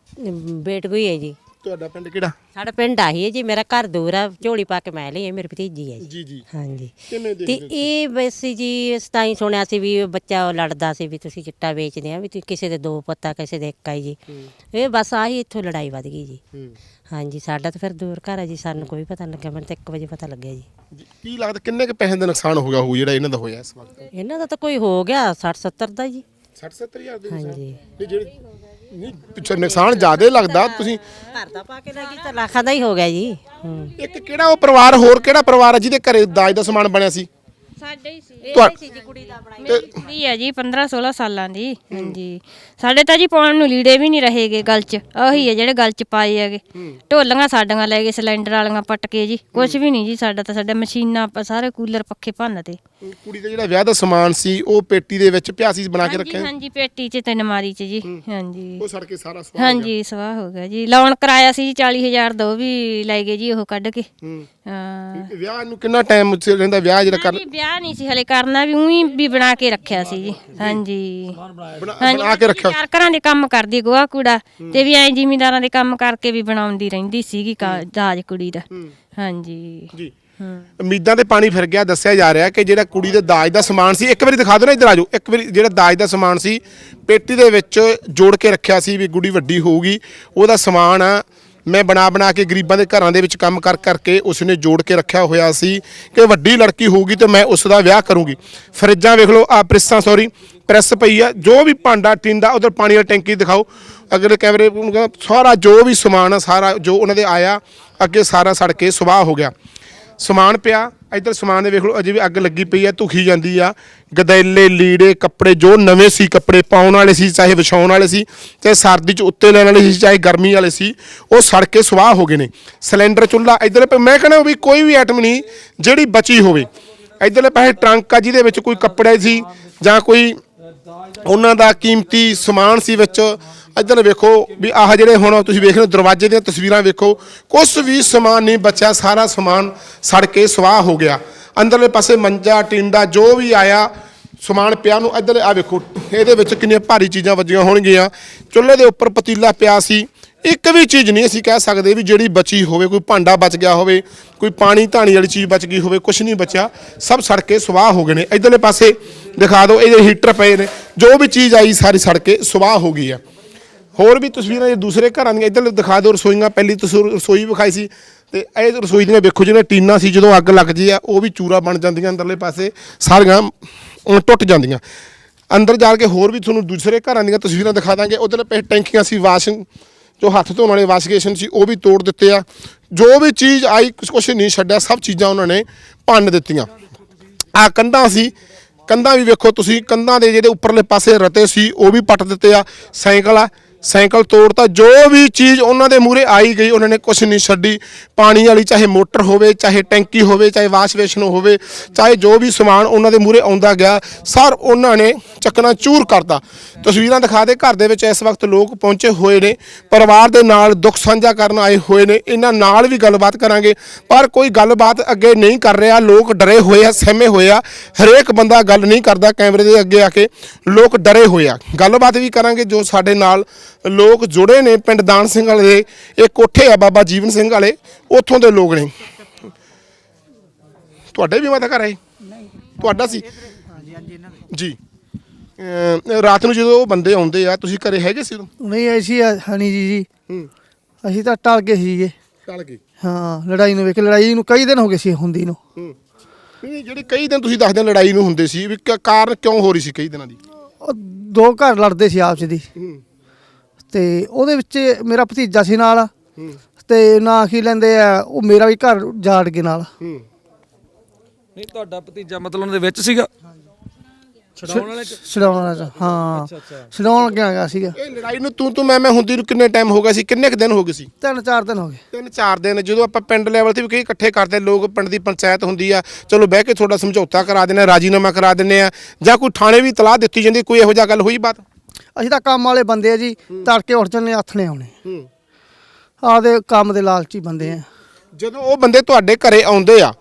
ਬੇਟ ਕੋਈ ਹੈ ਜੀ। ਤੁਹਾਡਾ ਪਿੰਡ ਕਿਹੜਾ? ਸਾਡਾ ਪਿੰਡ ਆਹੀ ਹੈ ਜੀ ਮੇਰਾ ਘਰ ਦੂਰ ਆ ਝੋਲੀ ਪਾ ਕੇ ਮੈਂ ਲਈ ਹੈ ਮੇਰੀ ਭਤੀਜੀ ਹੈ ਜੀ। ਜੀ ਜੀ। ਹਾਂਜੀ। ਕਿਵੇਂ ਤੇ ਦੇਖਦੇ ਇਹ ਵੈਸੇ ਜੀ ਇਸ ਤਾਂ ਹੀ ਸੁਣਿਆ ਸੀ ਵੀ ਬੱਚਾ ਲੜਦਾ ਸੀ ਵੀ ਤੁਸੀਂ ਚਿੱਟਾ ਵੇਚਦੇ ਆ ਵੀ ਤੁਸੀਂ ਕਿਸੇ ਦੇ ਦੋ ਪੱਤਾ ਕਿਸੇ ਦੇ ਇੱਕ ਆ ਜੀ। ਇਹ ਬਸ ਆਹੀ ਇੱਥੋਂ ਲੜਾਈ ਵੱਧ ਗਈ ਜੀ। ਹੂੰ। ਹਾਂਜੀ ਸਾਡਾ ਤਾਂ ਫਿਰ ਦੂਰ ਘਰ ਹੈ ਜੀ ਸਾਨੂੰ ਕੋਈ ਪਤਾ ਨਹੀਂ ਲੱਗਿਆ ਮੈਨੂੰ ਤਾਂ 1 ਵਜੇ ਪਤਾ ਲੱਗਿਆ ਜੀ। ਜੀ, ਕੀ ਲੱਗਦਾ ਕਿੰਨੇ ਕੁ ਪੈਸੇ ਦਾ ਨੁਕਸਾਨ ਹੋ ਗਿਆ ਹੋਊ ਜਿਹੜਾ ਇਹਨਾਂ ਦਾ ਹੋਇਆ ਇਸ ਵਕਤ? ਇਹਨਾਂ ਦਾ ਤਾਂ ਕੋਈ ਹੋ ਗਿਆ 60 70 ਦਾ ਜੀ। 60 70000 ਦੇ ਹਾਂਜੀ। ਨਹੀਂ ਜਿਹੜੀ ਨਹੀਂ ਪਿੱਛੇ ਨੁਕਸਾਨ ਜ਼ਿਆਦਾ ਲੱਗਦਾ ਤੁਸੀਂ ਘਰ ਦਾ ਪਾ ਕੇ ਲੱਗੀ ਤਾਂ ਲੱਖਾਂ ਦਾ ਹੀ ਹੋ ਗਿਆ ਜੀ। ਹੂੰ। ਇੱਕ ਕਿਹੜਾ ਉਹ ਪਰਿਵਾਰ ਹੋਰ ਕਿਹੜਾ ਪਰਿਵਾਰ ਹੈ ਜਿਹਦੇ ਘਰੇ ਦਾਜ ਦਾ ਸਮਾਨ ਬਣਿਆ ਸੀ? ਸਾਡੇ ਹੀ ਸੀ। ਤੁਹਾ- ਮੇਰੀ ਕੁੜੀ ਹੈ ਜੀ 15 16 ਸਾਲਾਂ ਦੀ। ਹਾਂਜੀ। ਸਾਡੇ ਤਾਂ ਜੀ ਪਾਉਣ ਨੂੰ ਲੀੜੇ ਵੀ ਨਹੀਂ ਰਹੇਗੇ ਗਲ 'ਚ। ਉਹੀ ਹੈ ਜਿਹੜੇ ਗਲ 'ਚ ਪਾਏ ਹੈਗੇ। ਢੋਲੀਆਂ ਸਾਡੀਆਂ ਲੈ ਗਏ ਸਿਲੰਡਰ ਵਾਲੀਆਂ ਪੱਟ ਕੇ ਜੀ। ਕੁਝ ਵੀ ਨਹੀਂ ਜੀ ਸਾਡਾ ਤਾਂ ਸਾਡੇ ਮਸ਼ੀਨਾਂ ਆਪਾਂ ਸਾਰੇ ਕੂਲਰ ਪੱਖੇ ਭੰਨ ਤੇ। ਕੁੜੀ ਦਾ ਜਿਹੜਾ ਵਿਆਹ ਦਾ ਸਮਾਨ ਸੀ ਉਹ ਪੇਟੀ ਦੇ ਵਿੱਚ ਪਿਆ ਸੀ ਬਣਾ ਕੇ ਰੱਖਿਆ? ਹਾਂਜੀ ਪੇਟੀ 'ਚ ਤੇ ਨਮਾਰੀ 'ਚ ਜੀ। ਹਾਂਜੀ। ਉਹ ਸੜ ਕੇ ਸਾਰਾ ਸਵਾਹ ਹੋ ਹਾਂਜੀ ਸਵਾਹ ਹੋ ਗਿਆ ਜੀ। ਲੋਨ ਕਰਾਇਆ ਸੀ ਜੀ 40000 ਦਾ ਉਹ ਵੀ ਲੈ ਗਏ ਜੀ ਉਹ ਕੱਢ ਕੇ। ਹੂੰ। ਵਿਆਹ ਨੂੰ ਕਿੰਨਾ ਟਾਈਮ ਰਹਿੰਦਾ ਵਿਆਹ ਜਿਹੜਾ ਕਰ ਹਾਂਜੀ ਵਿਆਹ ਨਹੀਂ ਸੀ ਹਲੇ ਕਰਨਾ ਵੀ ਉਹੀ ਵੀ ਬਣਾ ਕੇ ਰੱਖਿਆ ਸੀ ਜੀ। ਹਾਂਜੀ। ਬਣਾ ਕੇ ਰੱਖਿਆ। ਚਾਰ ਘਰਾਂ ਦੇ ਕੰਮ ਕਰਦੀ ਗੋਹਾ ਕੂੜਾ ਤੇ ਵੀ ਐ ਜ਼ਿਮੀਂਦਾਰਾਂ ਦੇ ਕੰਮ ਕਰਕੇ ਵੀ ਬਣਾਉਂਦੀ ਰਹਿੰਦੀ ਸੀਗੀ ਦਾਜ ਕੁੜੀ ਦਾ। ਹਾਂਜੀ। ਜੀ। ਉਮੀਦਾਂ ਤੇ ਪਾਣੀ ਫਿਰ ਗਿਆ ਦੱਸਿਆ ਜਾ ਰਿਹਾ ਕਿ ਜਿਹੜਾ ਕੁੜੀ ਦੇ ਦਾਜ ਦਾ ਸਮਾਨ ਸੀ ਇੱਕ ਵਾਰੀ ਦਿਖਾ ਦਿਓ ਨਾ ਇੱਧਰ ਆਜੋ ਇੱਕ ਵਾਰੀ ਜਿਹੜਾ ਦਾਜ ਦਾ ਸਮਾਨ ਸੀ ਪੇਟੀ ਦੇ ਵਿੱਚ ਜੋੜ ਕੇ ਰੱਖਿਆ ਸੀ ਵੀ ਗੁੜੀ ਵੱਡੀ ਹੋਊਗੀ ਉਹਦਾ ਸਮਾਨ ਆ ਮੈਂ ਬਣਾ ਬਣਾ ਕੇ ਗਰੀਬਾਂ ਦੇ ਘਰਾਂ ਦੇ ਵਿੱਚ ਕੰਮ ਕਰ ਕਰਕੇ ਉਸਨੇ ਜੋੜ ਕੇ ਰੱਖਿਆ ਹੋਇਆ ਸੀ ਕਿ ਵੱਡੀ ਲੜਕੀ ਹੋਊਗੀ ਤੇ ਮੈਂ ਉਸ ਦਾ ਵਿਆਹ ਕਰੂੰਗੀ। ਫਰਿੱਜਾਂ ਵੇਖ ਲਓ ਆ ਪ੍ਰੈਸਾਂ ਸੌਰੀ ਪ੍ਰੈਸ ਪਈ ਆ। ਜੋ ਵੀ ਭਾਂਡਾ ਟਿੰਦਾ ਉਧਰ ਪਾਣੀ ਵਾਲੀ ਟੈਂਕੀ ਦਿਖਾਓ। ਅਗਲੇ ਕੈਮਰੇ ਨੂੰ ਕਹੋ, ਸਾਰਾ ਜੋ ਵੀ ਸਮਾਨ ਆ ਸਾਰਾ ਜੋ ਉਹਨਾਂ ਦੇ ਆਇਆ ਅੱਗੇ ਸਾਰਾ ਸੜ ਕੇ ਸੁਆਹ ਹੋ ਗਿਆ। ਸਮਾਨ ਪਿਆ ਇੱਧਰ ਸਮਾਨ ਦੇ ਵੇਖ ਲਓ, ਅਜੇ ਵੀ ਅੱਗ ਲੱਗੀ ਪਈ ਆ, ਧੁਖੀ ਜਾਂਦੀ ਆ। ਗਦੈਲੇ, ਲੀੜੇ, ਕੱਪੜੇ, ਜੋ ਨਵੇਂ ਸੀ ਕੱਪੜੇ, ਪਾਉਣ ਵਾਲੇ ਸੀ, ਚਾਹੇ ਵਿਛਾਉਣ ਵਾਲੇ ਸੀ, ਚਾਹੇ ਸਰਦੀ ਚ ਉੱਤੇ ਲੈਣ ਵਾਲੇ ਸੀ, ਚਾਹੇ ਗਰਮੀ ਵਾਲੇ ਸੀ, ਉਹ ਸੜ ਕੇ ਸੁਆਹ ਹੋ ਗਏ ਨੇ। ਸਿਲੰਡਰ, ਚੁੱਲ੍ਹਾ, ਇੱਧਰ ਪਏ ਮੈਂ ਕਹਿੰਦਾ ਵੀ ਕੋਈ ਵੀ ਆਈਟਮ ਨਹੀਂ ਜਿਹੜੀ ਬਚੀ ਹੋਵੇ। ਇੱਧਰਲੇ ਪਾਸੇ ਟਰੰਕ ਆ, ਜਿਹਦੇ ਵਿੱਚ ਕੋਈ ਕੱਪੜੇ ਸੀ ਜਾਂ ਕੋਈ ਉਹਨਾਂ ਦਾ ਕੀਮਤੀ ਸਮਾਨ ਸੀ ਵਿੱਚ। ਇੱਧਰ ਵੇਖੋ ਵੀ ਆਹ ਜਿਹੜੇ ਹੁਣ ਤੁਸੀਂ ਵੇਖ ਰਹੇ ਹੋ ਦਰਵਾਜ਼ੇ ਦੀਆਂ ਤਸਵੀਰਾਂ ਵੇਖੋ ਕੁਝ ਵੀ ਸਮਾਨ ਨਹੀਂ ਬਚਿਆ, ਸਾਰਾ ਸਮਾਨ ਸੜ ਕੇ ਸਵਾਹ ਹੋ ਗਿਆ। ਅੰਦਰਲੇ ਪਾਸੇ ਮੰਜਾ, ਟਿੰਡਾ, ਜੋ ਵੀ ਆਇਆ, ਸਮਾਨ ਪਿਆ ਨੂੰ ਇੱਧਰ ਆ ਵੇਖੋ, ਇਹਦੇ ਵਿੱਚ ਕਿੰਨੀਆਂ ਭਾਰੀ ਚੀਜ਼ਾਂ ਵੱਜੀਆਂ ਹੋਣਗੀਆਂ। ਚੁੱਲ੍ਹੇ ਦੇ ਉੱਪਰ ਪਤੀਲਾ ਪਿਆ ਸੀ। ਇੱਕ ਵੀ ਚੀਜ਼ ਨਹੀਂ ਅਸੀਂ ਕਹਿ ਸਕਦੇ ਵੀ ਜਿਹੜੀ ਬਚੀ ਹੋਵੇ, ਕੋਈ ਭਾਂਡਾ ਬਚ ਗਿਆ ਹੋਵੇ, ਕੋਈ ਪਾਣੀ ਧਾਣੀ ਵਾਲੀ ਚੀਜ਼ ਬਚ ਗਈ ਹੋਵੇ ਕੁਝ ਨਹੀਂ ਬਚਿਆ। ਸਭ ਸੜ ਕੇ ਸਵਾਹ ਹੋ ਗਏ ਨੇ। ਇਧਰਲੇ ਪਾਸੇ ਦਿਖਾ ਦਿਓ ਇਹਦੇ ਹੀਟਰ ਪਏ ਨੇ। ਜੋ ਵੀ ਚੀਜ਼ ਆਈ ਸਾਰੀ ਸੜ ਕੇ ਸੁਆਹ ਹੋ ਗਈ ਆ। ਹੋਰ ਵੀ ਤਸਵੀਰਾਂ ਜੇ ਦੂਸਰੇ ਘਰਾਂ ਦੀਆਂ ਇੱਧਰ ਦਿਖਾ ਦਿਓ ਰਸੋਈਆਂ ਪਹਿਲੀ ਤਸਵੀਰ ਰਸੋਈ ਵਿਖਾਈ ਸੀ। ਤੇ ਇਹ ਰਸੋਈ ਦੀਆਂ ਵੇਖੋ ਜਿਹਨੇ ਟੀਨਾਂ ਸੀ ਜਦੋਂ ਅੱਗ ਲੱਗ ਜੀ ਆ ਉਹ ਵੀ ਚੂਰਾ ਬਣ ਜਾਂਦੀਆਂ ਅੰਦਰਲੇ ਪਾਸੇ ਸਾਰੀਆਂ ਅਮ, ਟੁੱਟ ਜਾਂਦੀਆਂ। ਅੰਦਰ ਜਾ ਕੇ ਹੋਰ ਵੀ ਤੁਹਾਨੂੰ ਦੂਸਰੇ ਘਰਾਂ ਦੀਆਂ ਤਸਵੀਰਾਂ ਦਿਖਾ ਦਾਂਗੇ। ਉਧਰਲੇ ਪਾਸੇ ਟੈਂਕੀਆਂ ਸੀ ਵਾਸ਼ਿੰਗ ਜੋ ਹੱਥ ਧੋਣ ਵਾਲੇ ਵਾਸ਼ਗੇਸ਼ਨ ਸੀ ਉਹ ਵੀ ਤੋੜ ਦਿੱਤੇ ਆ। ਜੋ ਵੀ ਚੀਜ਼ ਆਈ ਕੁਛ ਕੁਛ ਨਹੀਂ ਛੱਡਿਆ ਸਭ ਚੀਜ਼ਾਂ ਉਹਨਾਂ ਨੇ ਭੰਨ ਦਿੱਤੀਆਂ। ਆ ਕੰਧਾਂ ਸੀ ਕੰਧਾਂ ਵੀ ਵੇਖੋ, ਤੁਸੀਂ ਕੰਧਾਂ ਦੇ ਜਿਹੜੇ ਉੱਪਰਲੇ ਪਾਸੇ ਰਤੇ ਸੀ, ਉਹ ਵੀ ਪੱਟ ਦਿੱਤੇ ਆ, ਸਾਈਕਲ ਆ। ਸਾਈਕਲ ਤੋੜਤਾ, ਜੋ ਵੀ ਚੀਜ਼ ਉਹਨਾਂ ਦੇ ਮੂਹਰੇ ਆਈ ਗਈ, ਉਹਨਾਂ ਨੇ ਕੁਝ ਨਹੀਂ ਛੱਡੀ। ਪਾਣੀ ਵਾਲੀ, ਚਾਹੇ ਮੋਟਰ ਹੋਵੇ, ਚਾਹੇ ਟੈਂਕੀ ਹੋਵੇ, ਚਾਹੇ ਵਾਸ਼ ਬੇਸ਼ਨ ਹੋਵੇ, ਚਾਹੇ ਜੋ ਵੀ ਸਮਾਨ ਉਹਨਾਂ ਦੇ ਮੂਹਰੇ ਆਉਂਦਾ ਗਿਆ, ਸਰ, ਉਹਨਾਂ ਨੇ ਚੱਕਣਾ ਚੂਰ ਕਰਤਾ। ਤਸਵੀਰਾਂ ਦਿਖਾ ਦੇ, ਘਰ ਦੇ ਵਿੱਚ ਇਸ ਵਕਤ ਲੋਕ ਪਹੁੰਚੇ ਹੋਏ ਨੇ, ਪਰਿਵਾਰ ਦੇ ਨਾਲ ਦੁੱਖ ਸਾਂਝਾ ਕਰਨ ਆਏ ਹੋਏ ਨੇ। ਇਹਨਾਂ ਨਾਲ ਵੀ ਗੱਲਬਾਤ ਕਰਾਂਗੇ, ਪਰ ਕੋਈ ਗੱਲਬਾਤ ਅੱਗੇ ਨਹੀਂ ਕਰ ਰਿਹਾ। ਲੋਕ ਡਰੇ ਹੋਏ ਆ, ਸਹਿਮੇ ਹੋਏ ਆ। ਹਰੇਕ ਬੰਦਾ ਗੱਲ ਨਹੀਂ ਕਰਦਾ ਕੈਮਰੇ ਦੇ ਅੱਗੇ ਆ ਕੇ। ਲੋਕ ਡਰੇ ਹੋਏ ਆ। ਗੱਲਬਾਤ ਵੀ ਕਰਾਂਗੇ ਜੋ ਸਾਡੇ ਨਾਲ ਲੋਕ ਜੁੜੇ ਨੇ ਪਿੰਡ ਦਾਨ ਸਿੰਘ ਵਾਲੇ ਦੇ ਇਹ ਕੋਠੇ ਆ ਬਾਬਾ ਜੀਵਨ ਸਿੰਘ ਵਾਲੇ ਉੱਥੋਂ ਦੇ ਲੋਕ ਨੇ। ਤੁਹਾਡੇ ਵੀ ਮਾਤਾ ਘਰ ਆਏ ਤੁਹਾਡਾ ਸੀ? ਜੀ। ਰਾਤ ਨੂੰ ਜਦੋਂ ਉਹ ਬੰਦੇ ਆਉਂਦੇ ਆ ਤੁਸੀਂ ਘਰੇ ਹੈਗੇ ਸੀ ਨਹੀਂ ਐਸੀ ਹਣੀ ਜੀ ਜੀ। ਹੂੰ। ਅਸੀਂ ਤਾਂ ਟਲ ਗਏ ਸੀਗੇ ਚੱਲ ਗਏ? ਹਾਂ ਲੜਾਈ ਨੂੰ ਵੇਖ ਲੜਾਈ ਨੂੰ ਕਈ ਦਿਨ ਹੋ ਗਏ ਸੀ ਹੁੰਦੀ ਨੂੰ। ਨਹੀਂ ਜਿਹੜੀ ਕਈ ਦਿਨ ਤੁਸੀਂ ਦੱਸਦੇ ਲੜਾਈ ਨੂੰ ਹੁੰਦੇ ਸੀ ਵੀ ਕਾਰਨ ਕਿਉਂ ਹੋ ਰਹੀ ਸੀ ਕਈ ਦਿਨਾਂ ਦੀ? ਦੋ ਘਰ ਲੜਦੇ ਸੀ ਆਪਸ ਦੀ। ਤੇ ਉਹਦੇ ਵਿੱਚ ਮੇਰਾ ਭਤੀਜਾ ਸੀ ਨਾਲ। ਹੂੰ। ਤੇ ਨਾ ਕੀ ਲੈਂਦੇ ਆ ਉਹ ਮੇਰਾ ਵੀ ਘਰ ਜਾੜ ਕੇ ਨਾਲ। ਹੂੰ। ਨਹੀਂ ਤੁਹਾਡਾ ਭਤੀਜਾ ਮਤਲਬ ਉਹਨਾਂ ਦੇ ਵਿੱਚ ਸੀਗਾ? ਛਡਾਉਣ ਵਾਲੇ ਚ? ਛਡਾਉਣ ਵਾਲਾ ਹਾਂ। ਛਡਾਉਣ ਲੱਗਿਆ ਗਿਆ ਸੀਗਾ। ਇਹ ਲੜਾਈ ਨੂੰ ਤੂੰ ਤੂੰ ਮੈਂ ਮੈਂ ਹੁੰਦੀ ਨੂੰ ਕਿੰਨੇ ਟਾਈਮ ਹੋ ਗਿਆ ਸੀ? ਕਿੰਨੇ ਕੁ ਦਿਨ ਹੋ ਗਏ ਸੀ? ਤਿੰਨ ਚਾਰ ਦਿਨ ਹੋ ਗਏ। ਤਿੰਨ ਚਾਰ ਦਿਨ ਜਦੋਂ ਆਪਾਂ ਪਿੰਡ ਲੈਵਲ ਤੇ ਵੀ ਕਈ ਇਕੱਠੇ ਕਰਦੇ ਲੋਕ ਪਿੰਡ ਦੀ ਪੰਚਾਇਤ ਹੁੰਦੀ ਆ ਚਲੋ ਬਹਿ ਕੇ ਤੁਹਾਡਾ ਸਮਝੌਤਾ ਕਰਾ ਦਿੰਦੇ ਆ ਰਾਜੀਨਾਮਾ ਕਰਾ ਦਿੰਦੇ ਆ ਜਾਂ ਕੋਈ ਥਾਣੇ ਵੀ ਤਲਾਹ ਦਿੱਤੀ ਜਾਂਦੀ ਕੋਈ ਇਹੋ ਜਿਹਾ ਗੱਲ ਹੋਈ ਬਾਤ? ਅਸੀਂ ਤਾਂ ਕੰਮ ਵਾਲੇ ਬੰਦੇ ਆ ਜੀ ਤੜਕੇ ਉੱਠ ਜੰਨੇ ਆਥਣੇ ਆਉਣੇ। ਹੂੰ। ਆਪਦੇ ਕੰਮ ਦੇ ਲਾਲਚੀ ਬੰਦੇ ਆ। ਜਦੋਂ ਉਹ ਬੰਦੇ ਤੁਹਾਡੇ ਘਰੇ ਆਉਂਦੇ ਆ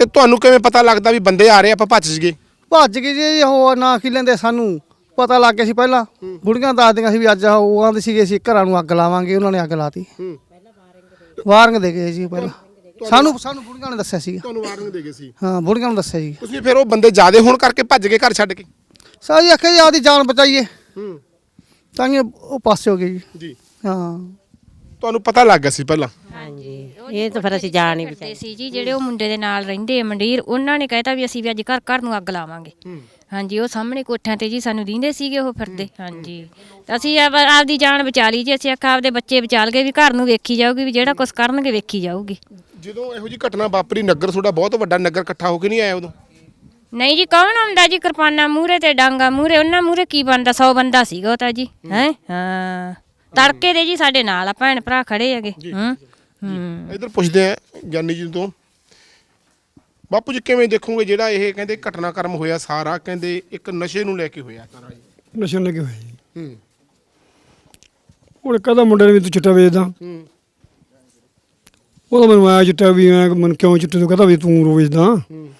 ਤੇ ਤੁਹਾਨੂੰ ਕਿਵੇਂ ਪਤਾ ਲੱਗਦਾ ਵੀ ਬੰਦੇ ਆ ਰਹੇ ਆ, ਆਪਾਂ ਭੱਜ ਜੀਏ ਭੱਜ ਗਏ ਜੀ ਉਹ ਨਾ ਕੀ ਲੈਂਦੇ ਸਾਨੂੰ। ਪਤਾ ਲੱਗ ਗਿਆ ਸੀ ਪਹਿਲਾਂ। ਬੁੜੀਆਂ ਦੱਸਦੀਆਂ ਸੀ ਵੀ ਅੱਜ ਉਹ ਆਂਦੇ ਸੀਗੇ ਅਸੀਂ ਘਰਾਂ ਨੂੰ ਅੱਗ ਲਾਵਾਂਗੇ ਉਹਨਾਂ ਨੇ ਅੱਗ ਲਾਤੀ। ਹੂੰ। ਵਾਰੰਗ ਦੇ ਗਏ ਜੀ ਪਹਿਲਾਂ। ਸਾਨੂੰ ਸਾਨੂੰ ਬੁੜੀਆਂ ਨੇ ਦੱਸਿਆ ਸੀ ਤੁਹਾਨੂੰ ਵਾਰਨਿੰਗ ਦੇ ਗਏ ਸੀ। ਹਾਂ ਬੁੜੀਆਂ ਨੂੰ ਦੱਸਿਆ ਜੀ। ਤੁਸੀਂ ਫਿਰ ਉਹ ਬੰਦੇ ਜ਼ਿਆਦੇ ਹੋਣ ਕਰਕੇ ਭੱਜ ਗਏ ਘਰ ਛੱਡ ਕੇ? ਸਾਰੀ ਜੀ ਆਖਿਆ ਜੀ ਆਦੀ ਜਾਨ ਬਚਾਈਏ। ਹੂੰ ਤਾਂ ਕਿ ਉਹ ਪਾਸੇ ਹੋ ਗਏ ਜੀ। ਜੀ। ਹਾਂ। ਤੁਹਾਨੂੰ ਪਤਾ ਲੱਗ ਗਿਆ ਸੀ ਪਹਿਲਾਂ? ਹਾਂਜੀ। ਇਹ ਤਾਂ ਫਿਰ ਅਸੀਂ ਜਾਣ ਹੀ ਕਰਦੇ ਬਚਾਈ ਸੀ ਜੀ ਜਿਹੜੇ ਉਹ ਮੁੰਡੇ ਦੇ ਨਾਲ ਰਹਿੰਦੇ ਆ ਮੰਡੀਰ ਉਹਨਾਂ ਨੇ ਕਹਿਤਾ ਵੀ ਅਸੀਂ ਵੀ ਅੱਜ ਘਰ ਘਰ ਨੂੰ ਅੱਗ ਲਾਵਾਂਗੇ। ਹਾਂਜੀ ਉਹ ਸਾਹਮਣੇ ਕੋਠਿਆਂ ਤੇ ਜੀ ਸਾਨੂੰ ਦੀਂਦੇ ਸੀਗੇ ਉਹ ਫਿਰਦੇ। ਹਾਂਜੀ। ਤਾਂ ਅਸੀਂ ਆਪ- ਆਪਦੀ ਜਾਨ ਬਚਾ ਲਈ ਜੀ ਅਸੀਂ ਆਖਿਆ ਆਪਦੇ ਬੱਚੇ ਬਚਾ ਲਗੇ ਵੀ ਘਰ ਨੂੰ ਵੇਖੀ ਜਾਊਗੀ ਵੀ ਜਿਹੜਾ ਕੁਝ ਕਰਨਗੇ ਵੇਖੀ ਜਾਊਗੀ। ਜਦੋਂ ਇਹੋ ਜੀ ਘਟਨਾ ਵਾਪਰੀ ਨਗਰ ਤੁਹਾਡਾ ਬਹੁਤ ਵੱਡਾ ਨਗਰ ਇਕੱਠਾ ਹੋ ਕੇ ਨਹੀਂ ਆਇਆ ਉਦੋਂ? ਨਹੀਂ ਜੀ ਕੌਣ ਆਉਂਦਾ ਜੀ ਕਿਰਪਾਨਾ ਮੂਰੇ ਤੇ ਡਾਂਗਾ ਮੂਰੇ ਉਹਨਾਂ ਮੂਰੇ ਕੀ ਬੰਦਾ 100 ਬੰਦਾ ਸੀਗਾ ਉਹ ਤਾਂ ਜੀ ਹੈ। ਹਾਂ? ਤੜਕੇ ਦੇ ਜੀ ਸਾਡੇ ਨਾਲ ਆ ਭੈਣ ਭਰਾ ਖੜੇ ਹੈਗੇ। ਹੂੰ। ਹੂੰ। ਇਧਰ ਪੁੱਛਦੇ ਆ ਗਿਆਨੀ ਜੀ ਤੋਂ। ਬਾਪੂ ਜੀ ਕਿਵੇਂ ਦੇਖੋਗੇ ਜਿਹੜਾ ਇਹ ਕਹਿੰਦੇ ਘਟਨਾਕ੍ਰਮ ਹੋਇਆ ਸਾਰਾ? ਕਹਿੰਦੇ ਇੱਕ ਨਸ਼ੇ ਨੂੰ ਲੈ ਕੇ ਹੋਇਆ ਸਾਰਾ ਜੀ। ਨਸ਼ੇ ਲੱਗੇ ਹੋਏ ਜੀ। ਹੂੰ। ਉਹਨੇ ਕਹਦਾ ਮੁੰਡੇ ਨੇ ਵੀ ਤੂੰ ਚਿੱਟਾ ਵੇਚਦਾ। ਹੂੰ। ਉਹਦਾ ਮੈਨੂੰ ਆਇਆ ਚਿੱਟਾ ਵੀ ਮੈਂ ਮਨ ਕਿਉਂ ਚਿੱਟੇ ਤੋਂ ਕਹਦਾ ਵੀ ਤੂੰ ਰੋ ਵੇਚਦਾ। ਹੂੰ।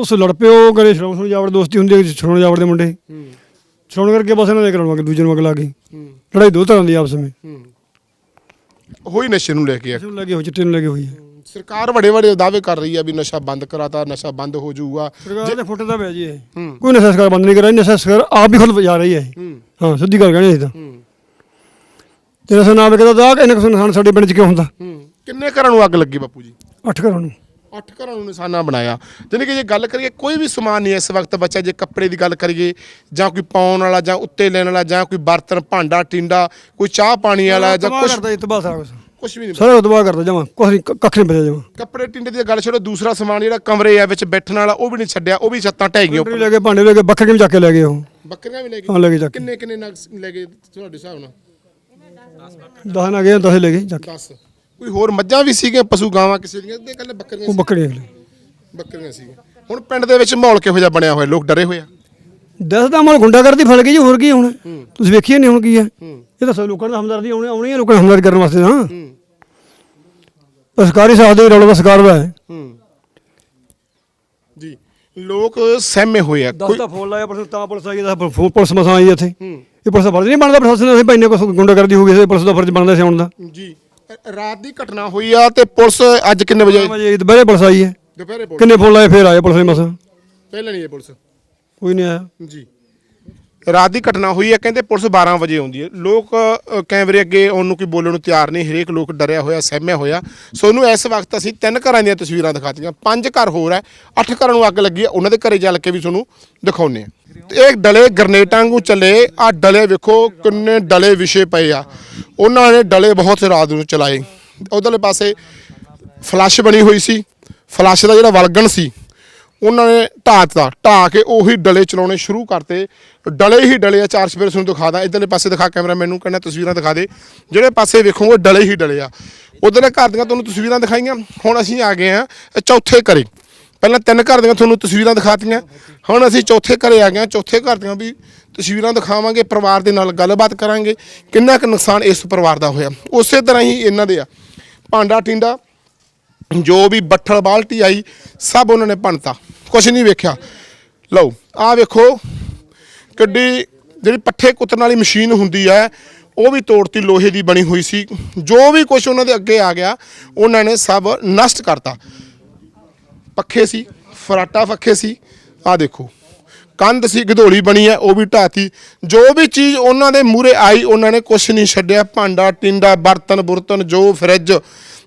ਉਸ ਲੜ ਪਿਓ ਕਰੇ ਸ਼ਰਮ ਸੁਣ ਜਾਵੜ ਦੋਸਤੀ ਹੁੰਦੀ ਹੈ ਸ਼ਰਮ ਜਾਵੜ ਦੇ ਮੁੰਡੇ। ਹੂੰ। ਸ਼ਰਮ ਕਰਕੇ ਬਸ ਇਹਨਾਂ ਦੇ ਕਰਾਉਣ ਲੱਗੇ ਦੂਜੇ ਨੂੰ ਅੱਗ ਲਾ ਗਈ। ਹੂੰ। ਲੜਾਈ ਦੋ ਤਰ੍ਹਾਂ ਦੀ ਆਪਸ ਵਿੱਚ। ਹੂੰ। ਹੋਈ ਨਸ਼ੇ ਨੂੰ ਲੈ ਕੇ ਆ ਨਸ਼ੇ ਨੂੰ ਲੱਗੇ ਹੋਏ ਚਿੱਟੇ ਨੂੰ ਲੱਗੇ ਹੋਈ ਹੈ। ਸਰਕਾਰ ਬੜੇ ਬੜੇ ਦਾਅਵੇ ਕਰ ਰਹੀ ਆ ਵੀ ਨਸ਼ਾ ਬੰਦ ਕਰਾਤਾ ਨਸ਼ਾ ਬੰਦ ਹੋ ਜਾਊਗਾ। ਸਰਕਾਰ ਦੇ ਫੁੱਟ ਦਾ ਪਿਆ ਜੀ ਇਹ। ਹੂੰ। ਕੋਈ ਨਸ਼ਾ ਸਰਕਾਰ ਬੰਦ ਨਹੀਂ ਕਰ ਰਹੀ ਨਸ਼ਾ ਸਰਕਾਰ ਆਪ ਹੀ ਖੁਦ ਜਾ ਰਹੀ ਹੈ। ਇਹ। ਹੂੰ। ਹਾਂ ਸਿੱਧੀ ਗੱਲ ਕਹਿਣੀ ਸੀ ਤਾਂ। ਹੂੰ। ਤੇ ਨਸ਼ਾ ਨਾ ਵਿਕਦਾ ਤਾਂ ਇਹਨੇ ਕੁ ਨੁਕਸਾਨ ਸਾਡੇ ਪਿੰਡ 'ਚ ਕਿਉਂ ਹੁੰਦਾ? ਹੂੰ। ਕਿੰਨੇ ਘਰਾਂ ਨੂੰ ਅੱਗ ਲੱਗੀ ਬਾਪੂ ਜੀ? ਅੱਠ ਘਰਾਂ ਨੂੰ। ਅੱਠ ਘਰਾਂ ਨੂੰ ਨਿਸ਼ਾਨਾ ਬਣਾਇਆ। ਜਾਣੀ ਕਿ ਜੇ ਗੱਲ ਕਰੀਏ ਕੋਈ ਵੀ ਸਮਾਨ ਨਹੀਂ ਇਸ ਵਕਤ ਬੱਚਾ ਜੇ ਕੱਪੜੇ ਦੀ ਗੱਲ ਕਰੀਏ ਜਾਂ ਕੋਈ ਪਾਉਣ ਵਾਲਾ ਜਾਂ ਉੱਤੇ ਲੈਣ ਵਾਲਾ ਜਾਂ ਕੋਈ ਬਰਤਨ ਭਾਂਡਾ ਟਿੰਡਾ ਕੋਈ ਚਾਹ ਪਾਣੀ ਵਾਲਾ ਜਾਂ ਕੁਝ ਕਰਦਾ ਜੀ ਤਬਾਹ ਸਾਰਾ ਕੁਛ। ਕੁਝ ਵੀ ਨਹੀਂ ਸਾਰਾ ਤਬਾਹ ਕਰਦਾ ਜਮਾ। ਕੁਛ ਨਹੀਂ ਕ- ਕੱਖ ਨਹੀਂ ਬਚਿਆ ਜਮਾ। ਕੱਪੜੇ ਟਿੰਡੇ ਦੀ ਗੱਲ ਛੱਡੋ ਦੂਸਰਾ ਸਮਾਨ ਜਿਹੜਾ ਕਮਰੇ ਆ ਵਿੱਚ ਬੈਠਣ ਵਾਲਾ ਉਹ ਵੀ ਨਹੀਂ ਛੱਡਿਆ ਉਹ ਵੀ ਛੱਤਾਂ ਢਹਿ ਗਈਆਂ ਉੱਪਰ। ਲੈ ਕੇ ਭਾਂਡੇ ਲੈ ਕੇ ਬੱਕਰੀਆਂ ਵੀ ਚੱਕ ਕੇ ਲੈ ਗਏ ਉਹ? ਬੱਕਰੀਆਂ ਵੀ ਲੈ ਹਾਂ ਗਏ ਲੈ ਕੇ ਚੱਕ ਕਿੰਨੇ ਕਿੰਨੇ ਨਗ ਲੈ ਗਏ ਤੁਹਾਡੇ ਹਿਸਾਬ ਨਾਲ? 10 ਨਾ ਗਏ 10 ਲੈ ਗਏ ਚੱਕ 10 ਕੋਈ ਹੋਰ ਮੱਝਾਂ ਵੀ ਸੀਗੀਆਂ ਪਸ਼ੂ ਗਾਵਾਂ ਕਿਸੇ ਦੀਆਂ? ਤੇ ਕੱਲੇ ਬੱਕਰੀਆਂ ਉਹ ਸੀ। ਬੱਕਰੀਆਂ ਲੈ ਬੱਕਰੀਆਂ ਸੀਗੀਆਂ ਹੁਣ ਪਿੰਡ ਦੇ ਵਿੱਚ ਮਾਹੌਲ ਕਿਹੋ ਜਿਹਾ ਬਣਿਆ ਹੋਇਆ? ਲੋਕ ਡਰੇ ਹੋਏ ਆ। ਦੱਸਦਾ ਮਲ ਗੁੰਡਾਗਰਦੀ ਫੜ ਗਈ ਜੀ ਹੋਰ ਕੀ ਹੁਣ? ਤੁਸੀਂ ਵੇਖੀਏ ਨਹੀਂ ਹੁਣ ਕੀ ਹੈ। ਇਹ ਤਾਂ ਸਭ ਲੋਕਾਂ ਦਾ ਹਮਦਰਦੀ ਆਉਣੀ ਆਉਣੀ ਹੈ ਲੋਕਾਂ ਨੇ ਹਮਦਰਦੀ ਕਰਨ ਵਾਸਤੇ ਹੂੰ। ਪਰ ਸਰਕਾਰੀ ਸਾਥ ਦੇ ਰੌਲਾ ਤਾਂ ਸਰਕਾਰ ਦਾ ਹੈ। ਹੂੰ। ਜੀ। ਲੋਕ ਸਹਿਮੇ ਹੋਏ ਆ। ਦਸ ਦਾ ਫੋਨ ਲਾਇਆ ਪਰ ਤਾਂ ਪੁਲਿਸ ਆਈ ਦਾ ਪੁਲਿਸ ਮਸਾਂ ਆਈ ਇੱਥੇ। ਇਹ ਪੁਲਿਸ ਦਾ ਫਰਜ਼ ਨਹੀਂ ਬਣਦਾ ਪ੍ਰਸ਼ਾਸਨ ਅਸੀਂ ਪੈਨੇ ਕੁਛ ਗੁੰਡਾਗਰਦੀ ਹੋ ਗਈ ਸੀ ਪੁਲਿਸ ਦਾ ਫਰਜ਼ ਬਣਦਾ ਸੀ ਆਉਣ ਦਾ। ਜੀ। ਰਾਤ ਦੀ ਘਟਨਾ ਹੋਈ ਆ ਤੇ ਪੁਲਿਸ ਅੱਜ ਕਿੰਨੇ ਵਜੇ? ਵਜੇ ਦੁਪਹਿਰੇ ਪੁਲਿਸ ਆਈ ਹੈ। ਦੁਪਹਿਰੇ ਪੁਲਿਸ? ਕਿੰਨੇ ਫੋਨ ਲਾਏ ਫੇਰ ਆਏ ਪੁਲਿਸ ਨੇ ਮਸਾਂ ਪਹਿਲਾਂ ਨਹੀਂ ਇਹ ਪੁਲਿਸ? ਕੋਈ ਨਹੀਂ ਆਇਆ। ਜੀ। ਰਾਤ ਦੀ ਘਟਨਾ ਹੋਈ ਹੈ ਕਹਿੰਦੇ ਪੁਲਿਸ 12 ਵਜੇ ਆਉਂਦੀ ਹੈ। ਲੋਕ ਅ, ਕੈਮਰੇ ਅੱਗੇ ਆਉਣ ਨੂੰ ਕੋਈ ਬੋਲਣ ਨੂੰ ਤਿਆਰ ਨਹੀਂ ਹਰੇਕ ਲੋਕ ਡਰਿਆ ਹੋਇਆ ਸਹਿਮਿਆ ਹੋਇਆ। ਸੋਨੂੰ ਇਸ ਵਕਤ ਅਸੀਂ ਤਿੰਨ ਘਰਾਂ ਦੀਆਂ ਤਸਵੀਰਾਂ ਦਿਖਾਤੀਆਂ। ਪੰਜ ਘਰ ਹੋਰ ਹੈ ਅੱਠ ਘਰਾਂ ਨੂੰ ਅੱਗ ਲੱਗੀ ਹੈ ਉਹਨਾਂ ਦੇ ਘਰੇ ਚੱਲ ਕੇ ਵੀ ਤੁਹਾਨੂੰ ਦਿਖਾਉਨੇ ਆ ਤੇ ਇਹ ਡਲੇ ਗਰਨੇਟਾਂ ਵਾਂਗੂ ਚੱਲੇ ਆ ਡਲੇ ਵੇਖੋ ਕਿੰਨੇ ਡਲੇ ਵਿਸ਼ੇ ਪਏ ਆ। ਉਹਨਾਂ ਨੇ ਡਲੇ ਬਹੁਤ ਰਾਤ ਨੂੰ ਚਲਾਏ। ਉਧਰਲੇ ਪਾਸੇ ਫਲੱਸ਼ ਬਣੀ ਹੋਈ ਸੀ ਫਲੱਸ਼ ਦਾ ਜਿਹੜਾ ਵਲਗਣ ਸੀ ਉਹਨਾਂ ਨੇ ਢਾਹ ਦਿੱਤਾ। ਢਾਹ ਕੇ ਉਹੀ ਡਲੇ ਚਲਾਉਣੇ ਸ਼ੁਰੂ ਕਰਤੇ। ਡਲੇ ਹੀ ਡਲੇ ਆ, ਚਾਰ ਸਵੇਰ ਤੁਹਾਨੂੰ ਦਿਖਾ ਦਾਂ। ਇਧਰਲੇ ਪਾਸੇ ਦਿਖਾ ਕੈਮਰਾ ਮੈਨੂੰ ਕਹਿੰਦਾ ਤਸਵੀਰਾਂ ਦਿਖਾ ਦੇ। ਜਿਹੜੇ ਪਾਸੇ ਵੇਖੋਗੇ ਡਲੇ ਹੀ ਡਲੇ ਆ। ਉਧਰਲੇ ਘਰ ਦੀਆਂ ਤੁਹਾਨੂੰ ਤਸਵੀਰਾਂ ਦਿਖਾਈਆਂ। ਹੁਣ ਅਸੀਂ ਆ ਗਏ ਆ ਚੌਥੇ ਘਰੇ। ਪਹਿਲਾਂ ਤਿੰਨ ਘਰ ਦੀਆਂ ਤੁਹਾਨੂੰ ਤਸਵੀਰਾਂ ਦਿਖਾਤੀਆਂ। ਹੁਣ ਅਸੀਂ ਚੌਥੇ ਘਰੇ ਆ ਗਏ ਆ ਚੌਥੇ ਘਰ ਦੀਆਂ ਵੀ ਤਸਵੀਰਾਂ ਦਿਖਾਵਾਂਗੇ, ਪਰਿਵਾਰ ਦੇ ਨਾਲ ਗੱਲਬਾਤ ਕਰਾਂਗੇ। ਕਿੰਨਾ ਕੁ ਨੁਕਸਾਨ ਇਸ ਪਰਿਵਾਰ ਦਾ ਹੋਇਆ। ਉਸੇ ਤਰ੍ਹਾਂ ਹੀ ਇਹਨਾਂ ਦੇ ਆ। ਭਾਂਡਾ ਟਿੰਡਾ ਜੋ ਵੀ ਬੱਠਲ ਬਾਲਟੀ ਆਈ, ਸਭ ਉਹਨਾਂ ਨੇ ਭੰਨਤਾ। ਕੁਝ ਨਹੀਂ ਵੇਖਿਆ। ਲਓ, ਆਹ ਵੇਖੋ, ਕਿੱਡੀ ਜਿਹੜੀ ਪੱਠੇ ਕੁੱਤਣ ਵਾਲੀ ਮਸ਼ੀਨ ਹੁੰਦੀ ਹੈ, ਉਹ ਵੀ ਤੋੜਤੀ, ਲੋਹੇ ਦੀ ਬਣੀ ਹੋਈ ਸੀ। ਜੋ ਵੀ ਕੁਝ ਉਹਨਾਂ ਦੇ ਅੱਗੇ ਆ ਗਿਆ, ਉਹਨਾਂ ਨੇ ਸਭ ਨਸ਼ਟ ਕਰਤਾ। ਪੱਖੇ ਸੀ, ਫਰਾਟਾ ਪੱਖੇ ਸੀ। ਆਹ ਦੇਖੋ, ਕੰਧ ਸੀ, ਗਧੋਲੀ ਬਣੀ ਹੈ, ਉਹ ਵੀ ਢਾਤੀ। ਜੋ ਵੀ ਚੀਜ਼ ਉਹਨਾਂ ਦੇ ਮੂਰੇ ਆਈ, ਉਹਨਾਂ ਨੇ ਕੁਝ ਨਹੀਂ ਛੱਡਿਆ। ਭਾਂਡਾ, ਟਿੰਡਾ, ਬਰਤਨ, ਬੁਰਤਨ, ਜੋ ਫਰਿੱਜ